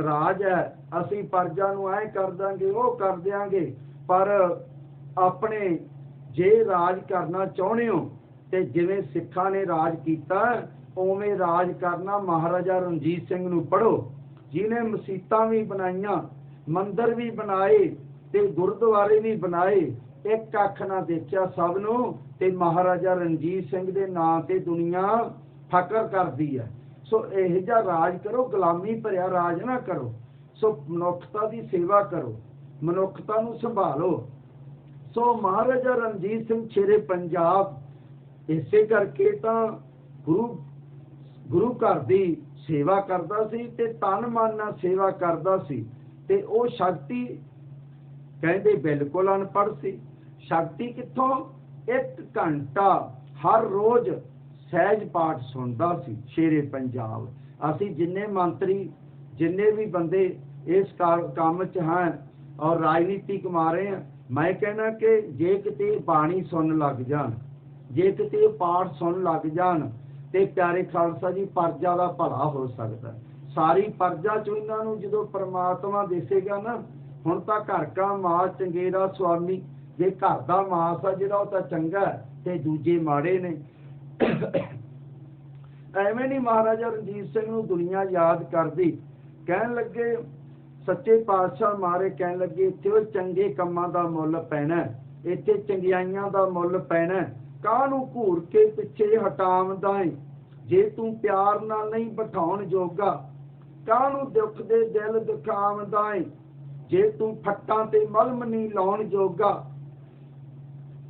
ਰਾਜ ਹੈ, ਅਸੀਂ ਪਰਜਾ ਨੂੰ ਐ ਕਰ ਦਾਂਗੇ, ਉਹ ਕਰ ਦਿਆਂਗੇ, ਪਰ ਆਪਣੇ ਜੇ ਰਾਜ ਕਰਨਾ ਚਾਹੁੰਦੇ ਹੋ ਤੇ ਜਿਵੇਂ ਸਿੱਖਾਂ ਨੇ ਰਾਜ ਕੀਤਾ, ਉਵੇਂ ਰਾਜ ਕਰਨਾ ਮਹਾਰਾਜਾ ਰਣਜੀਤ ਸਿੰਘ ਨੂੰ ਪੜੋ ਜਿਨੇ ਮਸਜਿਦਾਂ ਵੀ ਬਣਾਈਆਂ, ਮੰਦਿਰ ਵੀ ਬਣਾਏ ਤੇ ਗੁਰਦੁਆਰੇ ਵੀ ਬਣਾਏ, ਇੱਕ ਅੱਖ ਨਾ ਦੇਖਿਆ ਸਭ ਨੂੰ ਤੇ ਮਹਾਰਾਜਾ ਰਣਜੀਤ ਸਿੰਘ ਦੇ ਨਾਂ ਤੇ ਦੁਨੀਆ ਫਕਰ ਕਰਦੀ ਹੈ। ਸੋ ਇਹ ਜਿਹਾ ਰਾਜ ਕਰੋ, ਗੁਲਾਮੀ ਭਰਿਆ ਰਾਜ ਨਾ ਕਰੋ। ਸੋ ਮਨੁੱਖਤਾ ਦੀ ਸੇਵਾ ਕਰੋ, ਮਨੁੱਖਤਾ ਨੂੰ ਸੰਭਾਲੋ। ਸੋ ਮਹਾਰਾਜਾ ਰਣਜੀਤ ਸਿੰਘ ਛੇਰੇ ਪੰਜਾਬ ਇਸੇ ਕਰਕੇ ਤਾਂ ਗੁਰੂ ਗੁਰੂ ਘਰ ਦੀ ਸੇਵਾ ਕਰਦਾ ਸੀ ਤੇ ਤਨ ਮਨ ਨਾਲ ਸੇਵਾ ਕਰਦਾ ਸੀ ਤੇ ਉਹ ਸ਼ਕਤੀ ਕਹਿੰਦੇ ਬਿਲਕੁਲ ਅਨਪੜ੍ਹ ਸੀ। ਸ਼ਕਤੀ ਕਿੱਥੋਂ? ਇੱਕ ਘੰਟਾ ਹਰ ਰੋਜ਼ ਸਹਿਜ ਪਾਠ ਸੁਣਦਾ ਸੀ ਸ਼ੇਰੇ ਪੰਜਾਬ। ਅਸੀਂ ਜਿੰਨੇ ਮੰਤਰੀ, ਜਿੰਨੇ ਵੀ ਬੰਦੇ ਇਸ ਕਾਰ- ਕੰਮ 'ਚ ਹਨ ਔਰ ਰਾਜਨੀਤੀ ਕਮਾ ਰਹੇ ਆ, ਮੈਂ ਕਹਿੰਦਾ ਕਿ ਜੇ ਕਿਤੇ ਬਾਣੀ ਸੁਣਨ ਲੱਗ ਜਾਣ ਜੇ ਕਿਤੇ ਪਾਠ ਸੁਣ ਲੱਗ ਜਾਣ ਤੇ ਪਿਆਰੇ ਖਾਲਸਾ ਜੀ, ਪਰਜਾ ਦਾ ਭਲਾ ਹੋ ਸਕਦਾ। ਹੈ। ਸਾਰੀ ਪਰਜਾ ਚ ਇਹਨਾਂ ਨੂੰ ਜਦੋਂ ਪ੍ਰਮਾਤਮਾ ਦੇਸੇਗਾ ਨਾ, ਹੁਣ ਤਾਂ ਘਰ ਕਾ ਮਾਸ ਚੰਗੇਰਾ ਸੁਆਮੀ, ਜੇ ਘਰ ਦਾ ਮਾਸ ਆ ਜਿਹੜਾ ਉਹ ਤਾਂ ਚੰਗਾ ਤੇ ਦੂਜੇ ਮਾੜੇ ਨੇ। ਐਵੇਂ ਨਹੀਂ ਮਹਾਰਾਜਾ ਰਣਜੀਤ ਸਿੰਘ ਨੂੰ ਦੁਨੀਆ ਯਾਦ ਕਰਦੀ। ਕਹਿਣ ਲੱਗੇ, ਸੱਚੇ ਪਾਤਸ਼ਾਹ ਮਾਰੇ ਕਹਿਣ ਲੱਗੇ, ਇੱਥੇ ਉਹ ਚੰਗੇ ਕੰਮਾਂ ਦਾ ਮੁੱਲ ਪੈਣਾ ਇੱਥੇ ਚੰਗਿਆਈਆਂ ਦਾ ਮੁੱਲ ਪੈਣਾ ਕਾਹ ਨੂੰ ਘੂਰ ਕੇ ਪਿੱਛੇ ਹਟਾਵਦਾ ਏ ਜੇ ਤੂੰ ਪਿਆਰ ਨਾਲ ਨਹੀਂ ਬਿਠਾਉਣ ਜੋਗਾ ਕਾਹਨੂੰ ਦੁੱਖ ਦੇ ਦਿਲ ਦਿਖਾਵਦਾ ਏ ਜੇ ਤੂੰ ਫੱਟਾਂ ਤੇ ਮਲਮ ਨਹੀਂ ਲਾਉਣ ਜੋਗਾ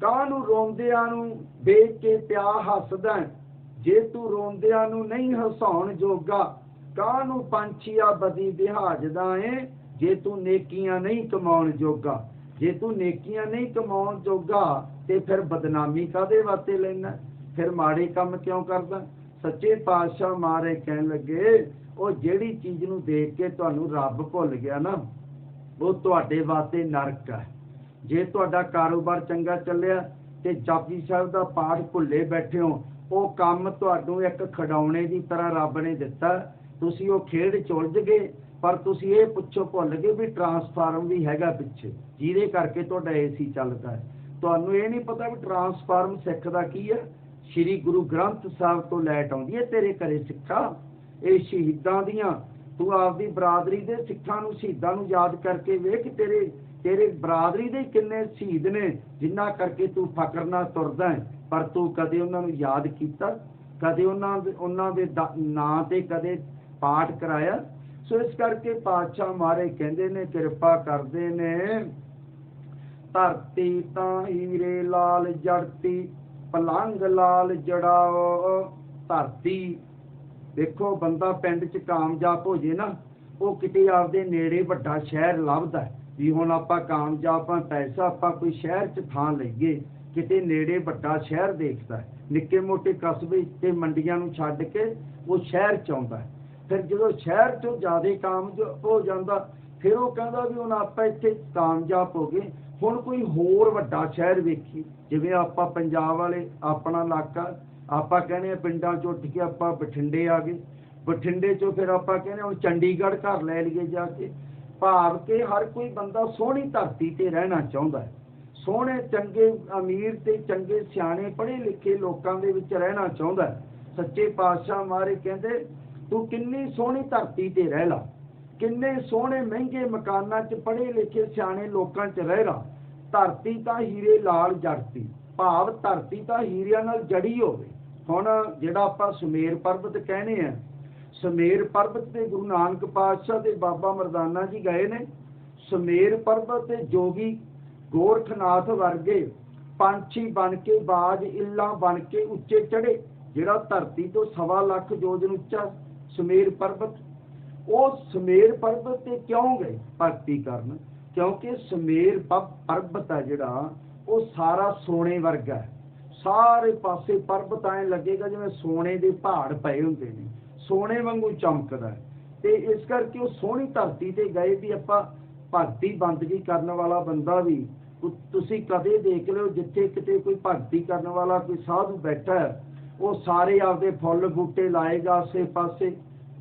ਕਾਹਨੂੰ ਰੋਂਦਿਆਂ ਨੂੰ ਵੇਖ ਕੇ ਪਿਆ ਹੱਸਦਾ ਜੇ ਤੂੰ ਰੋਂਦਿਆਂ ਨੂੰ ਨਹੀਂ ਹਸਾਉਣ ਜੋਗਾ, ਕਾਹ ਨੂੰ ਪੰਛੀਆ ਬਦੀ ਦਿਹਾਜਦਾ ਏ? ਜੇ ਤੂੰ ਨੇਕੀਆਂ ਨਹੀਂ ਕਮਾਉਣ ਜੋਗਾ ਜੇ ਤੂੰ ਨੇਕੀਆਂ ਨਹੀਂ ਕਮਾਉਣ ਜੋਗਾ, ਤੇ ਫਿਰ ਬਦਨਾਮੀ ਕਾਦੇ ਵਾਸਤੇ ਲੈਣਾ ਫਿਰ ਮਾੜੇ ਕੰਮ ਕਿਉਂ ਕਰਦਾ? ਸੱਚੇ ਪਾਤਸ਼ਾਹ ਮਾਰੇ ਕਹਿਣ ਲੱਗੇ, ਉਹ ਜਿਹੜੀ ਚੀਜ਼ ਨੂੰ ਦੇਖ ਕੇ ਤੁਹਾਨੂੰ ਰੱਬ ਭੁੱਲ ਗਿਆ ਨਾ, ਉਹ ਤੁਹਾਡੇ ਵਾਸਤੇ ਨਰਕ ਹੈ ਜੇ ਤੁਹਾਡਾ ਕਾਰੋਬਾਰ ਚੰਗਾ ਚੱਲਿਆ, ਤੇ ਜਪਜੀ ਸਾਹਿਬ ਦਾ ਪਾਠ ਭੁੱਲੇ ਬੈਠੇ ਹੋ, ਉਹ ਕੰਮ ਤੁਹਾਨੂੰ ਇੱਕ ਖਡਾਉਣੇ ਦੀ ਤਰ੍ਹਾਂ ਰੱਬ ਨੇ ਦਿੱਤਾ। ਤੁਸੀਂ ਉਹ ਖੇਡ ਚੁਲਝ ਗਏ ਪਰ ਤੁਸੀਂ ਇਹ ਪੁੱਛੋ ਭੁੱਲ ਗਏ ਵੀ ਟਰਾਂਸਫਾਰਮ ਵੀ ਹੈਗਾ ਪਿੱਛੇ, ਜਿਹਦੇ ਕਰਕੇ ਤੁਹਾਡਾ ਏਸੀ ਚੱਲਦਾ ਹੈ। ਤੁਹਾਨੂੰ ਇਹ ਨਹੀਂ ਪਤਾ ਵੀ ਟਰਾਂਸਫਾਰਮ ਸਿੱਖ ਦਾ ਕੀ ਹੈ? ਸ੍ਰੀ ਗੁਰੂ ਗ੍ਰੰਥ ਸਾਹਿਬ ਤੋਂ ਲੈਟ ਆਉਂਦੀ ਹੈ, ਤੇਰੇ ਘਰੇ ਸਿੱਖਾ। ਇਹ ਸ਼ਹੀਦਾਂ ਦੀਆਂ, ਤੂੰ ਆਪਦੀ ਬਰਾਦਰੀ ਦੇ ਸਿੱਖਾਂ ਨੂੰ ਸ਼ਹੀਦਾਂ ਨੂੰ ਯਾਦ ਕਰਕੇ ਵੇਖ ਤੇਰੇ ਤੇਰੇ ਬਰਾਦਰੀ ਦੇ ਕਿੰਨੇ ਸ਼ਹੀਦ ਨੇ ਜਿਨ੍ਹਾਂ ਕਰਕੇ ਤੂੰ ਫਕਰ ਨਾਲ ਤੁਰਦਾ ਹੈ। ਪਰ ਤੂੰ ਕਦੇ ਉਹਨਾਂ ਨੂੰ ਯਾਦ ਕੀਤਾ? ਕਦੇ ਉਹਨਾਂ ਦੇ ਉਹਨਾਂ ਦੇ, ਨਾਂ ਤੇ ਕਦੇ ਪਾਠ ਕਰਾਇਆ? ਸੋ ਇਸ ਕਰਕੇ ਪਾਤਸ਼ਾਹ ਮਾਰੇ ਕਹਿੰਦੇ ਨੇ, ਕਿਰਪਾ ਕਰਦੇ ਨੇ। ਧਰਤੀ ਤਾਂ ਹੀਰੇ ਲਾਲ ਜੜਤੀ ਪਲੰਗ ਲਾਲ ਜੜਾਓ। ਧਰਤੀ, ਦੇਖੋ, ਬੰਦਾ ਪਿੰਡ 'ਚ ਕਾਮਯਾਬ ਹੋ ਜੇ ਨਾ, ਉਹ ਕਿਤੇ ਆਪਦੇ ਨੇੜੇ ਵੱਡਾ ਸ਼ਹਿਰ ਲੱਭਦਾ ਵੀ ਹੁਣ ਆਪਾਂ ਕਾਮਯਾਬ ਆ ਪੈਸਾ ਆਪਾਂ ਕੋਈ ਸ਼ਹਿਰ 'ਚ ਥਾਂ ਲਈਏ, ਕਿਤੇ ਨੇੜੇ ਵੱਡਾ ਸ਼ਹਿਰ ਦੇਖਦਾ ਨਿੱਕੇ ਮੋਟੇ ਕਸਬੇ ਤੇ ਮੰਡੀਆਂ ਨੂੰ ਛੱਡ ਕੇ ਉਹ ਸ਼ਹਿਰ 'ਚ ਆਉਂਦਾ ਫਿਰ ਜਦੋਂ ਸ਼ਹਿਰ 'ਚੋਂ ਜ਼ਿਆਦਾ ਕਾਮਯਾਬ ਹੋ ਜਾਂਦਾ, ਫਿਰ ਉਹ ਕਹਿੰਦਾ ਵੀ ਹੁਣ ਆਪਾਂ ਇੱਥੇ ਕਾਮਯਾਬ ਹੋ ਗਏ। ਹੁਣ ਕੋਈ ਹੋਰ ਵੱਡਾ ਸ਼ਹਿਰ ਵੇਖੀ, ਜਿਵੇਂ ਆਪਾਂ ਪੰਜਾਬ ਵਾਲੇ, ਆਪਣਾ ਇਲਾਕਾ, ਆਪਾਂ ਕਹਿੰਦੇ ਪਿੰਡਾਂ ਚੋਂ ਉੱਠ ਕੇ ਆਪਾਂ ਬਠਿੰਡੇ ਆ ਗਏ। ਬਠਿੰਡੇ ਚੋਂ ਫਿਰ ਆਪਾਂ ਕਹਿੰਦੇ ਹੁਣ ਚੰਡੀਗੜ੍ਹ ਘਰ ਲੈ ਲਈਏ ਜਾ ਕੇ। ਭਾਵ ਕਿ ਹਰ ਕੋਈ ਬੰਦਾ ਸੋਹਣੀ ਧਰਤੀ ਤੇ ਰਹਿਣਾ ਚਾਹੁੰਦਾ ਹੈ। ਸੋਹਣੇ, ਚੰਗੇ ਅਮੀਰ ਤੇ ਚੰਗੇ ਸਿਆਣੇ ਪੜ੍ਹੇ ਲਿਖੇ ਲੋਕਾਂ ਦੇ ਵਿੱਚ ਰਹਿਣਾ ਚਾਹੁੰਦਾ ਹੈ। ਸੱਚੇ ਪਾਤਸ਼ਾਹ ਮਾਰੇ ਕਹਿੰਦੇ ਤੂੰ ਕਿੰਨੀ ਸੋਹਣੀ ਧਰਤੀ ਤੇ ਰਹਿ ਲਾ, ਕਿੰਨੇ ਸੋਹਣੇ ਮਹਿੰਗੇ ਮਕਾਨਾਂ 'ਚ ਪੜ੍ਹੇ ਲਿਖੇ ਸਿਆਣੇ ਲੋਕਾਂ 'ਚ ਰਹਿ ਲਾ। ਧਰਤੀ ਤਾਂ ਹੀਰੇ ਲਾਲ ਜੜਤੀ, ਭਾਵ ਧਰਤੀ ਤਾਂ ਹੀਰਿਆਂ ਨਾਲ ਜੜੀ ਹੋਵੇ। ਹੁਣ ਜਿਹੜਾ ਆਪਾਂ ਸੁਮੇਰ ਪਰਬਤ ਕਹਿੰਦੇ ਆ, ਸੁਮੇਰ ਪਰਬਤ ਤੇ ਗੁਰੂ ਨਾਨਕ ਪਾਤਸ਼ਾਹ ਤੇ ਬਾਬਾ ਮਰਦਾਨਾ ਜੀ ਗਏ ਨੇ। ਸੁਮੇਰ ਪਰਬਤ ਤੇ ਜੋਗੀ ਗੋਰਖਨਾਥ ਵਰਗੇ ਪੰਛੀ ਬਣ ਕੇ, ਬਾਜ ਇੱਲਾ ਬਣ ਕੇ ਉੱਚੇ ਚੜੇ ਜਿਹੜਾ ਧਰਤੀ ਤੋਂ ਸਵਾ ਲੱਖ ਜੋਜਨ ਉੱਚਾ ਸੁਮੇਰ ਪਰਬਤ। ਉਹ ਸੁਮੇਰ ਪਰਬਤ ਤੇ ਕਿਉਂ ਗਏ? ਭਗਤੀ ਕਰਨ। ਕਿਉਂਕਿ ਸੁਮੇਰ ਪਰਬਤ ਹੈ ਜਿਹੜਾ, ਉਹ ਸਾਰਾ ਸੋਨੇ ਵਰਗਾ ਹੈ। ਸਾਰੇ ਪਾਸੇ ਪਰਬਤ ਐ ਲੱਗੇਗਾ ਜਿਵੇਂ ਸੋਨੇ ਦੇ ਪਹਾੜ ਪਏ ਹੁੰਦੇ ਨੇ। ਸੋਨੇ ਵਾਂਗੂ ਚਮਕਦਾ ਹੈ। ਤੇ ਇਸ ਕਰਕੇ ਉਹ ਸੋਹਣੀ ਧਰਤੀ ਤੇ ਗਏ ਵੀ ਆਪਾਂ ਭਗਤੀ ਬੰਦਗੀ ਕਰਨ ਵਾਲਾ ਬੰਦਾ ਵੀ ਤੁਸੀਂ ਕਦੇ ਦੇਖ ਲਿਓ ਜਿੱਥੇ ਕਿਤੇ ਕੋਈ ਭਗਤੀ ਕਰਨ ਵਾਲਾ ਕੋਈ ਸਾਧੂ ਬੈਠਾ ਹੈ ਉਹ ਸਾਰੇ ਆਪਦੇ ਫੁੱਲ ਬੂਟੇ ਲਾਏਗਾ, ਆਸੇ ਪਾਸੇ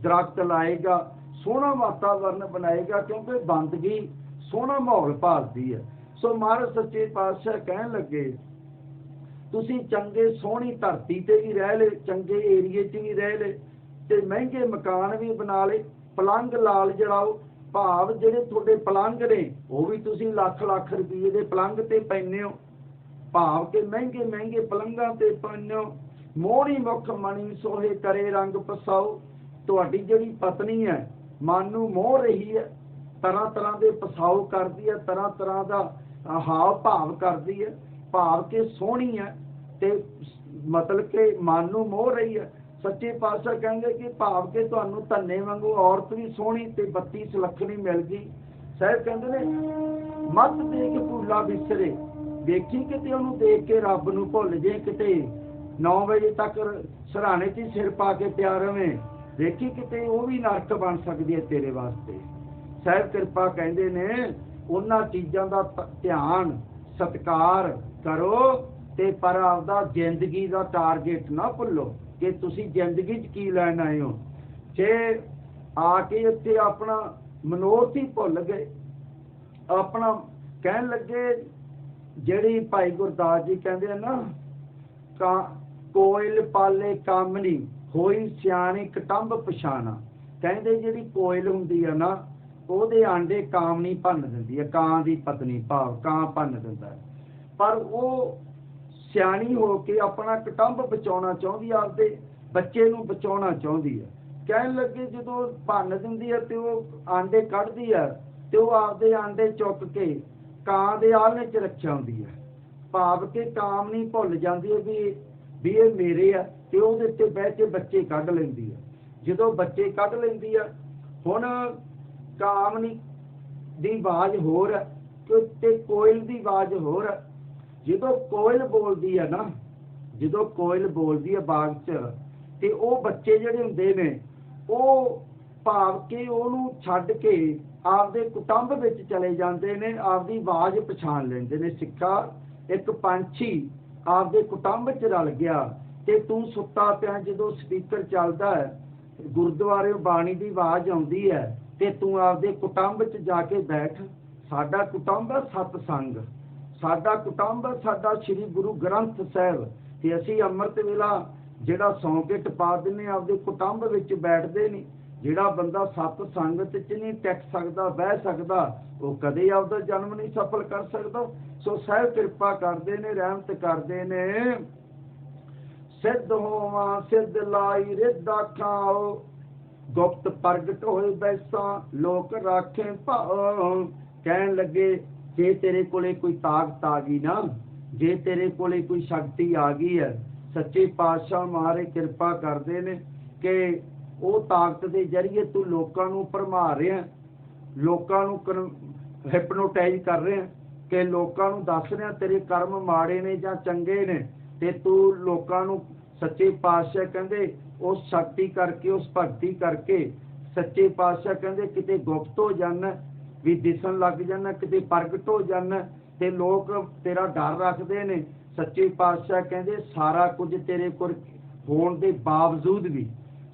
ਦਰਖਤ ਲਾਏਗਾ, ਸੋਹਣਾ ਵਾਤਾਵਰਨ ਬਣਾਏਗਾ ਕਿਉਂਕਿ ਬੰਦਗੀ ਸੋਹਣਾ ਮਾਹੌਲ ਭਾਲਦੀ ਹੈ। ਸੋ ਮਹਾਰਾਜ ਸੱਚੇ ਪਾਤਸ਼ਾਹ ਕਹਿਣ ਲੱਗੇ, ਤੁਸੀਂ ਚੰਗੇ ਸੋਹਣੀ ਧਰਤੀ ਤੇ ਵੀ ਰਹਿ ਲਏ, ਚੰਗੇ ਏਰੀਏ 'ਚ ਵੀ ਰਹਿ ਲਏ ਤੇ ਮਹਿੰਗੇ ਮਕਾਨ ਵੀ ਬਣਾ ਲਏ, ਪਲੰਗ ਲਾਲ ਜੜਾਓ ਭਾਵ ਜਿਹੜੇ ਤੁਹਾਡੇ ਪਲੰਗ ਨੇ, ਉਹ ਵੀ ਤੁਸੀਂ ਲੱਖ ਲੱਖ ਰੁਪਏ ਦੇ ਪਲੰਗ ਤੇ ਪੈਨੇ ਹੋ। ਭਾਵ ਕਿ ਮਹਿੰਗੇ ਮਹਿੰਗੇ ਪਲੰਗਾਂ ਤੇ ਪੈਨੇ ਹੋ। ਮੋਹਣੀ ਮੁਖ ਮਣੀ ਸੋਹੇ ਕਰੇ ਰੰਗ ਪਸਾਓ। ਤੁਹਾਡੀ ਜਿਹੜੀ ਪਤਨੀ ਹੈ, ਮਨ ਨੂੰ ਮੋਹ ਰਹੀ ਹੈ, ਤਰ੍ਹਾਂ ਤਰ੍ਹਾਂ ਦੇ ਪਸਾਉ ਕਰਦੀ ਹੈ, ਤਰ੍ਹਾਂ ਤਰ੍ਹਾਂ ਦਾ ਹਾਵ ਭਾਵ ਕਰਦੀ ਹੈ। ਭਾਵ ਕਿ ਸੋਹਣੀ ਹੈ ਤੇ ਮਤਲਬ ਕਿ ਮਨ ਨੂੰ ਮੋਹ ਰਹੀ ਹੈ। ਸੱਚੇ ਪਾਤਸ਼ਾਹ ਕਹਿੰਦੇ ਕਿ ਭਾਵ ਕੇ ਤੁਹਾਨੂੰ ਧੰਨੇ ਵਾਂਗੂ ਔਰਤ ਵੀ ਸੋਹਣੀ ਤੇ 32 ਸੁਲੱਖਣੀ ਮਿਲ ਗਈ। ਸਾਹਿਬ ਕਹਿੰਦੇ ਨੇ, ਮਤ ਦੇਖ ਭੁੱਲਾ ਵਿਸਰੇ ਦੇਖੀ ਕਿਤੇ ਉਹਨੂੰ ਦੇਖ ਕੇ ਰੱਬ ਨੂੰ ਭੁੱਲ ਜੇ ਕਿਤੇ। 9 ਵਜੇ ਤੱਕ ਸਰਾਣੇ 'ਚ ਸਿਰ ਪਾ ਕੇ ਪਿਆ ਰਵੇਂ। ਦੇਖੀ ਕਿਤੇ ਉਹ ਵੀ ਨਰਕ ਬਣ ਸਕਦੀ ਹੈ ਤੇਰੇ ਵਾਸਤੇ। ਸਾਹਿਬ ਕਿਰਪਾ ਕਹਿੰਦੇ ਨੇ, ਉਹਨਾਂ ਚੀਜ਼ਾਂ ਦਾ ਧਿਆਨ, ਸਤਕਾਰ ਕਰੋ ਤੇ ਪਰ ਆਪਦਾ ਜ਼ਿੰਦਗੀ ਦਾ ਟਾਰਗੇਟ ਨਾ ਭੁੱਲੋ ਕਿ ਤੁਸੀਂ ਜ਼ਿੰਦਗੀ 'ਚ ਕੀ ਲੈਣ ਆਏ ਹੋ। ਜੇ ਆ ਕੇ ਇੱਥੇ ਆਪਣਾ ਮਨੋਰਥ ਹੀ ਭੁੱਲ ਗਏ, ਆਪਣਾ ਕਹਿਣ ਲੱਗੇ, ਜਿਹੜੀ ਭਾਈ ਗੁਰਦਾਸ ਜੀ ਕਹਿੰਦੇ ਆ ਨਾ, ਕਾ ਕੋਇਲ ਪਾਲੇ ਕਾਮਨੀ ਹੋਈ ਸਿਆਣੀ ਕਟੰਬ ਪਛਾਣਾ। ਕਹਿੰਦੇ ਜਿਹੜੀ ਕੋਇਲ ਹੁੰਦੀ ਆ ਨਾ, ਉਹਦੇ ਆਂਡੇ ਕਾਮਨੀ ਭੰਨ ਦਿੰਦੀ ਆ, ਕਾਂ ਦੀ ਪਤਨੀ ਭਾਵ ਕਾਂ ਭੰਨ ਦਿੰਦਾ ਪਰ ਉਹ ਸਿਆਣੀ ਹੋ ਕੇ ਆਪਣਾ ਕਟੰਬ ਬਚਾਉਣਾ ਚਾਹੁੰਦੀ ਆ, ਆਪਦੇ ਬੱਚੇ ਨੂੰ ਬਚਾਉਣਾ ਚਾਹੁੰਦੀ ਹੈ ਕਹਿਣ ਲੱਗੇ ਜਦੋਂ ਭੰਨ ਦਿੰਦੀ ਆ ਤੇ ਉਹ ਆਂਡੇ ਕੱਢਦੀ ਆ, ਤੇ ਉਹ ਆਪਦੇ ਆਂਡੇ ਚੁੱਕ ਕੇ ਕਾਂ ਦੇ ਆਲਣੇ 'ਚ ਰੱਖਿਆ ਹੁੰਦੀ ਹੈ ਭਾਵ ਕਿ ਕਾਮ ਨਹੀਂ ਭੁੱਲ ਜਾਂਦੀ ਹੈ ਵੀ ਵੀ ਇਹ ਮੇਰੇ ਆ ਤੇ ਉਹਦੇ ਉੱਤੇ ਬਹਿ ਕੇ ਬੱਚੇ ਕੱਢ ਲੈਂਦੀ ਹੈ ਜਦੋਂ ਬੱਚੇ ਕੱਢ ਲੈਂਦੀ ਆ, ਹੁਣ ਕਾਮਨੀ ਦੀ ਆਵਾਜ਼ ਹੋਰ ਤੇ- ਕੋਇਲ ਦੀ ਆਵਾਜ਼ ਹੋਰ ਜਦੋਂ ਕੋਇਲ ਬੋਲਦੀ ਆ ਨਾ, ਜਦੋਂ ਕੋਇਲ ਬੋਲਦੀ ਹੈ ਬਾਗ 'ਚ, ਤੇ ਉਹ ਬੱਚੇ ਜਿਹੜੇ ਹੁੰਦੇ ਨੇ, ਉਹ ਭਾਵ ਕੇ ਉਹਨੂੰ ਛੱਡ ਕੇ ਆਪਦੇ ਕੁਟੰਬ ਵਿੱਚ ਚਲੇ ਜਾਂਦੇ ਨੇ, ਆਪਦੀ ਆਵਾਜ਼ ਪਛਾਣ ਲੈਂਦੇ ਨੇ। ਸਿੱਕਾ ਇੱਕ ਪੰਛੀ ਆਪਦੇ ਕੁਟੰਬ 'ਚ ਰਲ ਗਿਆ ਤੇ ਤੂੰ ਸੁੱਤਾ ਪਿਆ ਜਦੋਂ ਸਪੀਕਰ ਚੱਲਦਾ ਹੈ, ਗੁਰਦੁਆਰੇ ਬਾਣੀ ਦੀ ਆਵਾਜ਼ ਆਉਂਦੀ ਹੈ ਤੇ ਤੂੰ ਆਪਦੇ ਕੁਟੰਬ 'ਚ ਜਾ ਕੇ ਬੈਠ। ਸਾਡਾ ਕੁਟੰਬ ਹੈ ਸਤ ਸੰਗ ਸਾਡਾ ਕੁਟੰਬ ਹੈ ਸਾਡਾ ਸ੍ਰੀ ਗੁਰੂ ਗ੍ਰੰਥ ਸਾਹਿਬ। ਤੇ ਅਸੀਂ ਅੰਮ੍ਰਿਤ ਵੇਲਾ ਜਿਹੜਾ ਸੌਂ ਕੇ ਟਪਾ ਦਿੰਨੇ ਆਪਦੇ ਕੁਟੰਬ ਵਿੱਚ ਬੈਠਦੇ ਨਹੀਂ। ਜਿਹੜਾ ਬੰਦਾ ਸਤ ਸੰਗਤ 'ਚ ਨਹੀਂ ਟਿਕ ਸਕਦਾ, ਬਹਿ ਸਕਦਾ, ਉਹ ਕਦੇ ਆਪਦਾ ਜਨਮ ਨਹੀਂ ਸਫਲ ਕਰ ਸਕਦਾ। ਸੋ ਸਾਹਿਬ ਕਿਰਪਾ ਕਰਦੇ ਨੇ, ਰਹਿਮਤ ਕਰਦੇ ਨੇ। ਸਿੱਧ ਹੋਵਾਂ, ਸਿੱਧ ਲਾਈ, ਰਿੱਧਾ ਖਾਓ ਗੁਪਤ ਪ੍ਰਗਟ ਹੋਏ ਬੈਸਾਂ, ਲੋਕ ਰਾਖੇ ਭਾਉ। ਕਹਿਣ ਲੱਗੇ, ਜੇ ਤੇਰੇ ਕੋਲੇ ਕੋਈ ਤਾਕਤ ਆ ਗਈ ਨਾ, ਜੇ ਤੇਰੇ ਕੋਲੇ ਕੋਈ ਸ਼ਕਤੀ ਆ ਗਈ ਹੈ, ਸੱਚੇ ਪਾਤਸ਼ਾਹ ਮਾਰੇ ਕਿਰਪਾ ਕਰਦੇ ਨੇ ਕਿ ਉਹ ਤਾਕਤ ਦੇ ਜ਼ਰੀਏ ਤੂੰ ਲੋਕਾਂ ਨੂੰ ਭਰਮਾ ਰਿਹਾ ਲੋਕਾਂ ਨੂੰ ਹਿਪਨੋਟਾਈਜ਼ ਕਰ ਰਿਹਾ ਕਿ ਲੋਕਾਂ ਨੂੰ ਦੱਸ ਰਿਹਾ ਤੇਰੇ ਕਰਮ ਮਾੜੇ ਨੇ ਜਾਂ ਚੰਗੇ ਨੇ ਤੇ ਤੂੰ ਲੋਕਾਂ ਨੂੰ ਸੱਚੇ ਪਾਤਸ਼ਾਹ ਕਹਿੰਦੇ ਉਸ ਸ਼ਕਤੀ ਕਰਕੇ, ਉਸ ਭਗਤੀ ਕਰਕੇ ਸੱਚੇ ਪਾਤਸ਼ਾਹ ਕਹਿੰਦੇ ਕਿਤੇ ਗੁਪਤ ਹੋ ਜਾਣਾ ਵੀ ਦਿਸਣ ਲੱਗ ਜਾਣਾ ਕਿਤੇ ਪ੍ਰਗਟ ਹੋ ਜਾਣਾ ਤੇ ਲੋਕ ਤੇਰਾ ਡਰ ਰੱਖਦੇ ਨੇ। ਸੱਚੇ ਪਾਤਸ਼ਾਹ ਕਹਿੰਦੇ ਸਾਰਾ ਕੁਝ ਤੇਰੇ ਕੋਲ ਹੋਣ ਦੇ ਬਾਵਜੂਦ ਵੀ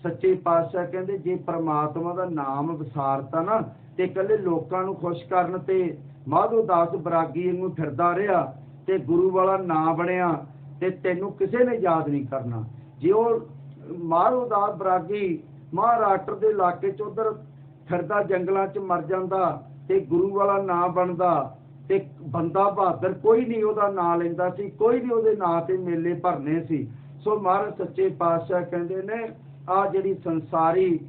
ਸੱਚੇ ਪਾਤਸ਼ਾਹ ਕਹਿੰਦੇ, ਜੇ ਪ੍ਰਮਾਤਮਾ ਦਾ ਨਾਮ ਵਿਸਾਰਤਾ ਨਾ ਤੇ ਇਕੱਲੇ ਲੋਕਾਂ ਨੂੰ ਖੁਸ਼ ਕਰਨ ਤੇ ਮਾਧੋ ਦਾਸ ਬਰਾਗੀ ਵਾਂਗੂ ਫਿਰਦਾ ਰਿਹਾ ਤੇ ਗੁਰੂ ਵਾਲਾ ਨਾਂ ਬਣਿਆ ਤੇ ਤੈਨੂੰ ਕਿਸੇ ਨੇ ਯਾਦ ਨਹੀਂ ਕਰਨਾ। ਜੇ ਉਹ ਮਾਧੋ ਦਾਸ ਬਰਾਗੀ ਮਹਾਰਾਸ਼ਟਰ ਦੇ ਇਲਾਕੇ ਚ ਉਧਰ ਫਿਰਦਾ, ਜੰਗਲਾਂ ਚ ਮਰ ਜਾਂਦਾ ਤੇ ਗੁਰੂ ਵਾਲਾ ਨਾਂ ਬਣਦਾ ਤੇ ਬੰਦਾ ਬਹਾਦਰ ਕੋਈ ਨਹੀਂ ਉਹਦਾ ਨਾਂ ਲੈਂਦਾ ਸੀ, ਕੋਈ ਨਹੀਂ ਉਹਦੇ ਨਾਂ ਤੇ ਮੇਲੇ ਭਰਨੇ ਸੀ। ਸੋ ਮਹਾਰਾਜ ਸੱਚੇ ਪਾਤਸ਼ਾਹ ਕਹਿੰਦੇ ਨੇ ਆ ਜਿਹੜੀ ਸੰਸਾਰੀ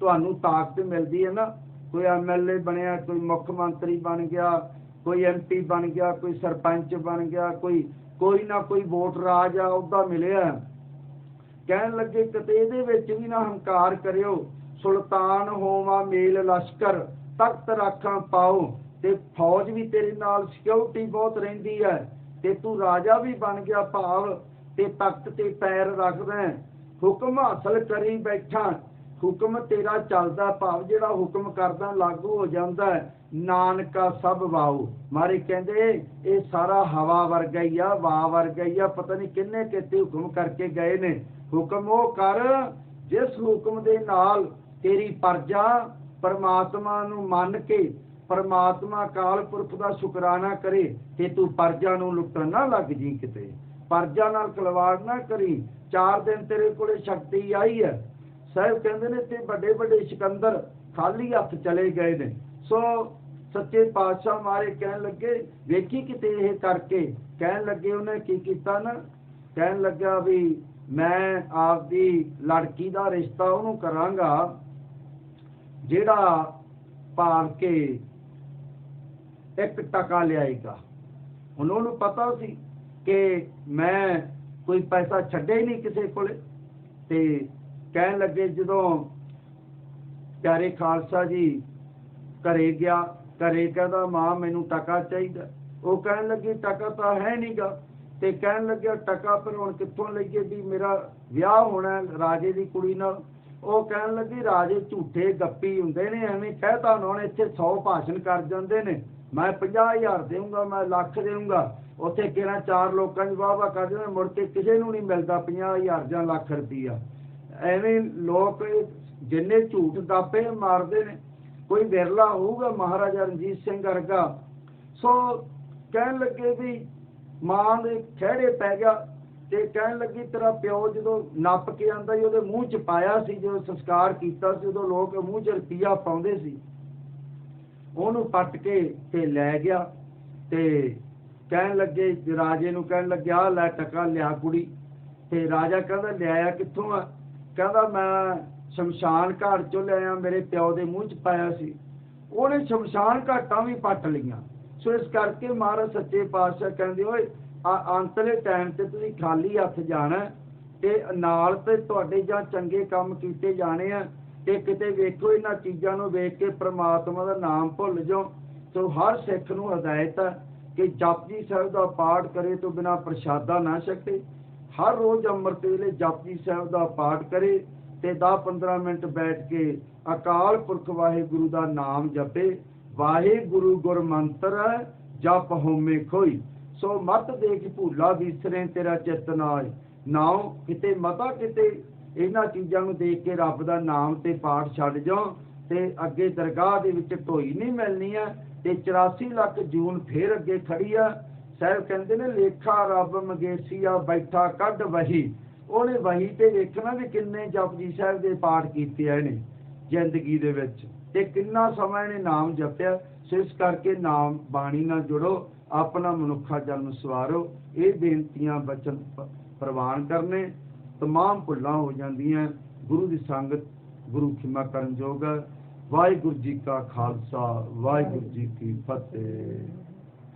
ਤੁਹਾਨੂੰ ਤਾਕਤ ਮਿਲਦੀ ਹੈ ਨਾ, ਕੋਈ ਐਮਐਲਏ ਬਣਿਆ, ਕੋਈ ਮੁੱਖ ਮੰਤਰੀ ਬਣ ਗਿਆ, ਕੋਈ ਐਮਪੀ ਬਣ ਗਿਆ, ਕੋਈ ਸਰਪੰਚ ਬਣ ਗਿਆ, ਕੋਈ ਕੋਈ ਨਾ ਕੋਈ ਵੋਟ ਰਾਜ ਆ, ਉਹਦਾ ਮਿਲਿਆ। ਕਹਿਣ ਲੱਗੇ ਕਿਤੇ ਇਹਦੇ ਵਿੱਚ ਵੀ ਨਾ ਹੰਕਾਰ ਕਰਿਓ, ਸੁਲਤਾਨ ਹੋਵਾਂ ਮੇਲ ਲਸ਼ਕਰ, ਤਖਤ ਰਾਖਾਂ ਪਾਓ, ਤੇ ਫੌਜ ਵੀ ਤੇਰੇ ਨਾਲ ਸਿਕਿਉਰਿਟੀ ਬਹੁਤ ਰਹਿੰਦੀ ਹੈ, ਤੇ ਤੂੰ ਰਾਜਾ ਵੀ ਬਣ ਗਿਆ ਭਾਵ, ਤੇ ਤਖਤ ਤੇ ਪੈਰ ਰੱਖਦਾ ਹੁਕਮ ਹਾਸਲ ਕਰੀ ਬੈਠਾ। ਹੁਕਮ ਤੇਰਾ ਚੱਲਦਾ ਭਾਵ, ਜਿਹੜਾ ਹੁਕਮ ਕਰਦਾ ਲਾਗੂ ਹੋ ਜਾਂਦਾ ਨਾਨਕਾ ਸਭ ਵਾਉ ਮਾਰੇ ਕਹਿੰਦੇ, ਇਹ ਸਾਰਾ ਹਵਾ ਵਰਗਾ ਹੀ ਆ ਵਾ ਵਰਗਾ ਹੀ ਆ। ਪਤਾ ਨਹੀਂ ਕਿੰਨੇ ਕਿਤੇ ਹੁਕਮ ਕਰਕੇ ਗਏ ਨੇ। ਹੁਕਮ ਉਹ ਕਰ, ਜਿਸ ਹੁਕਮ ਦੇ ਨਾਲ ਤੇਰੀ ਪਰਜਾ ਪਰਮਾਤਮਾ ਨੂੰ ਮੰਨ ਕੇ, ਪਰਮਾਤਮਾ ਕਾਲ ਪੁਰਖ ਦਾ ਸ਼ੁਕਰਾਨਾ ਕਰੇ, ਤੇ ਤੂੰ ਪਰਜਾ ਨੂੰ ਲੁੱਟਣ ਨਾ ਲੱਗ ਜੀ ਕਿਤੇ। ਪਰਜਾ ਨਾਲ ਖਲਵਾੜ ਨਾ ਕਰੀ ਚਾਰ ਦਿਨ ਤੇਰੇ ਕੋਲੇ ਸ਼ਕਤੀ ਆਈ ਹੈ। ਸਾਹਿਬ ਕਹਿੰਦੇ ਨੇ ਤੇ ਵੱਡੇ ਵੱਡੇ ਸਿਕੰਦਰ ਖਾਲੀ ਹੱਥ ਚਲੇ ਗਏ ਨੇ। ਸੋ ਸੱਚੇ ਪਾਤਸ਼ਾਹ ਮਾਰੇ ਕਹਿਣ ਲੱਗੇ, ਵੇਖੀ ਕਿਤੇ ਇਹ ਕਰਕੇ? ਕਹਿਣ ਲੱਗੇ ਉਹਨੇ, ਕੀ ਕੀਤਾ ਨਾ? ਕਹਿਣ ਲੱਗਾ ਵੀ ਮੈਂ ਆਪਦੀ ਲੜਕੀ ਦਾ ਰਿਸ਼ਤਾ ਉਹਨੂੰ ਕਰਾਂਗਾ, ਜਿਹੜਾ ਭਾਵ ਕੇ ਇੱਕ ਟਕਾ ਲਿਆਏਗਾ। ਹੁਣ ਉਹਨੂੰ ਪਤਾ ਸੀ ਕਿ ਮੈਂ ਕੋਈ ਪੈਸਾ ਛੱਡੇ ਹੀ ਨਹੀਂ ਕਿਸੇ ਕੋਲੇ। ਤੇ ਕਹਿਣ ਲੱਗੇ, ਜਦੋਂ ਪਿਆਰੇ ਖਾਲਸਾ ਜੀ ਘਰੇ ਗਿਆ, ਘਰੇ ਕਹਿੰਦਾ, ਮਾਂ, ਮੈਨੂੰ ਟਕਾ ਚਾਹੀਦਾ। ਉਹ ਕਹਿਣ ਲੱਗੀ, ਟਕਾ ਤਾਂ ਹੈ ਨਹੀਂਗਾ। ਤੇ ਕਹਿਣ ਲੱਗਿਆ ਟਕਾ ਪਰ ਹੁਣ ਕਿੱਥੋਂ ਲਈਏ ਵੀ ਮੇਰਾ ਵਿਆਹ ਹੋਣਾ ਰਾਜੇ ਦੀ ਕੁੜੀ ਨਾਲ? ਉਹ ਕਹਿਣ ਲੱਗੀ, ਰਾਜੇ ਝੂਠੇ ਗੱਪੀ ਹੁੰਦੇ ਨੇ, ਐਵੇਂ ਕਹਿਤਾ ਉਹਨਾਂ ਨੇ ਇੱਥੇ 100 ਭਾਸ਼ਣ ਕਰ ਜਾਂਦੇ ਨੇ। ਮੈਂ 50000 ਦੇਵਾਂਗਾ ਮੈਂ ਲੱਖ ਦੇਵਾਂਗਾ ਉੱਥੇ ਕਿਹੜਾ ਚਾਰ ਲੋਕਾਂ ਦੀ ਵਾਹ ਵਾਹ ਕਰ ਜਾਂਦੇ ਮੁੜ ਕੇ ਕਿਸੇ ਨੂੰ ਨਹੀਂ ਮਿਲਦਾ 50000 ਜਾਂ ਲੱਖ ਰੁਪਈਆ। ਐਵੇਂ ਲੋਕ ਜਿੰਨੇ ਝੂਠ ਦਾਪੇ ਮਾਰਦੇ ਨੇ, ਕੋਈ ਵਿਰਲਾ ਹੋਊਗਾ ਮਹਾਰਾਜਾ ਰਣਜੀਤ ਸਿੰਘ ਵਰਗਾ। ਸੋ ਕਹਿਣ ਲੱਗੇ ਵੀ ਮਾਂ ਦੇ ਖਿਹੜੇ ਪੈ ਗਿਆ ਤੇ ਕਹਿਣ ਲੱਗੀ, ਤੇਰਾ ਪਿਓ ਜਦੋਂ ਨੱਪ ਕੇ ਆਂਦਾ ਸੀ, ਉਹਦੇ ਮੂੰਹ ਚ ਪਾਇਆ ਸੀ, ਜਦੋਂ ਸੰਸਕਾਰ ਕੀਤਾ ਸੀ, ਉਦੋਂ ਲੋਕ ਮੂੰਹ ਚ ਰੁਪਈਆ ਪਾਉਂਦੇ ਸੀ। ਉਹਨੂੰ ਪੱਟ ਕੇ ਤੇ ਲੈ ਗਿਆ ਤੇ ਕਹਿਣ ਲੱਗੇ, ਰਾਜੇ ਨੂੰ ਕਹਿਣ ਲੱਗਿਆ ਲੈ ਟਕਾ ਲਿਆ ਕੁੜੀ। ਤੇ ਰਾਜਾ ਕਹਿੰਦਾ, ਲਿਆਇਆ ਕਿੱਥੋਂ ਆ? ਕਹਿੰਦਾ, ਮੈਂ ਸ਼ਮਸ਼ਾਨ ਘਾਟ ਚੋਂ ਲਿਆਇਆ ਮੇਰੇ ਪਿਓ ਦੇ ਮੂੰਹ ਚ ਪਾਇਆ ਸੀ। ਉਹਨੇ ਸ਼ਮਸ਼ਾਨ ਘਾਟਾਂ ਵੀ ਪੱਟ ਲਈਆਂ। ਸੋ ਇਸ ਕਰਕੇ ਮਹਾਰਾਜ ਸੱਚੇ ਪਾਤਸ਼ਾਹ ਕਹਿੰਦੇ, ਓਏ ਅੰਤਲੇ ਟਾਈਮ ਤੇ ਤੁਸੀਂ ਖਾਲੀ ਹੱਥ ਜਾਣਾ ਤੇ ਨਾਲ ਤੇ ਤੁਹਾਡੇ ਜਾਂ ਚੰਗੇ ਕੰਮ ਕੀਤੇ ਜਾਣੇ ਆ। ਤੇ ਕਿਤੇ ਵੇਖੋ ਇਹਨਾਂ ਚੀਜ਼ਾਂ ਨੂੰ ਵੇਖ ਕੇ ਪ੍ਰਮਾਤਮਾ ਦਾ ਨਾਮ ਭੁੱਲ ਜਾਓ। ਸੋ ਹਰ ਸਿੱਖ ਨੂੰ ਹਦਾਇਤ ਹੈ ਕਿ ਜਪਜੀ ਸਾਹਿਬ ਦਾ ਪਾਠ ਕਰੇ ਤੋਂ ਬਿਨਾ ਪ੍ਰਸ਼ਾਦਾ ਨਾ ਛਕੇ। ਹਰ ਰੋਜ਼ ਅੰਮ੍ਰਿਤ ਵੇਲੇ ਜਪਜੀ ਸਾਹਿਬ ਦਾ ਪਾਠ ਕਰੇ ਤੇ 10-15 ਮਿੰਟ ਬੈਠ ਕੇ ਅਕਾਲ ਪੁਰਖ ਵਾਹਿਗੁਰੂ ਦਾ ਨਾਮ ਜਪੇ। ਵਾਹਿਗੁਰੂ ਗੁਰ ਮੰਤਰ ਜਪ ਹੋਮੇ ਖੋਈ। ਸੋ ਮਤ ਦੇਖ ਭੂਲਾ ਵਿਸਰੇ ਤੇਰਾ ਚਿਤ ਨਾਜ ਨਾਉ ਕਿਤੇ ਮਤਾ ਕਿਤੇ ਇਹਨਾਂ ਚੀਜ਼ਾਂ ਨੂੰ ਦੇਖ ਕੇ ਰੱਬ ਦਾ ਨਾਮ ਤੇ ਪਾਠ ਛੱਡ ਜਾਓ ਤੇ ਅੱਗੇ ਦਰਗਾਹ ਦੇ ਵਿੱਚ ਢੋਈ ਨਹੀਂ ਮਿਲਣੀ ਆ ਤੇ 84 ਲੱਖ ਜੂਨ ਫੇਰ ਅੱਗੇ ਖੜੀ ਆ। ਸਾਹਿਬ ਕਹਿੰਦੇ ਨੇ, ਲੇਖਾ ਰੱਬ ਮਗੇਸੀਆ ਬੈਠਾ ਕੱਢ ਵਹੀ। ਉਹਨੇ ਵਹੀ ਤੇ ਵੇਖਣਾ ਵੀ ਕਿੰਨੇ ਜਪਜੀ ਸਾਹਿਬ ਦੇ ਪਾਠ ਕੀਤੇ ਆ ਇਹਨੇ ਜ਼ਿੰਦਗੀ ਦੇ ਵਿੱਚ। ਤੇ ਕਿੰਨਾ ਸਮਾਂ ਇਹਨੇ ਨਾਮ ਜਪਿਆ। ਸੋ ਇਸ ਕਰਕੇ ਨਾਮ ਬਾਣੀ ਨਾਲ ਜੁੜੋ, ਆਪਣਾ ਮਨੁੱਖਾ ਜਨਮ ਸਵਾਰੋ। ਇਹ ਬੇਨਤੀਆਂ ਬਚਨ ਪ੍ਰਵਾਨ ਕਰਨੇ। ਤਮਾਮ ਭੁੱਲਾਂ ਹੋ ਜਾਂਦੀਆਂ ਗੁਰੂ ਦੀ ਸੰਗਤ ਗੁਰੂ ਖਿਮਾ ਕਰਨ ਜੋਗ ਹੈ। ਵਾਹਿਗੁਰੂ ਜੀ ਕਾ ਖਾਲਸਾ, ਵਾਹਿਗੁਰੂ ਜੀ ਕੀ ਫਤਿਹ।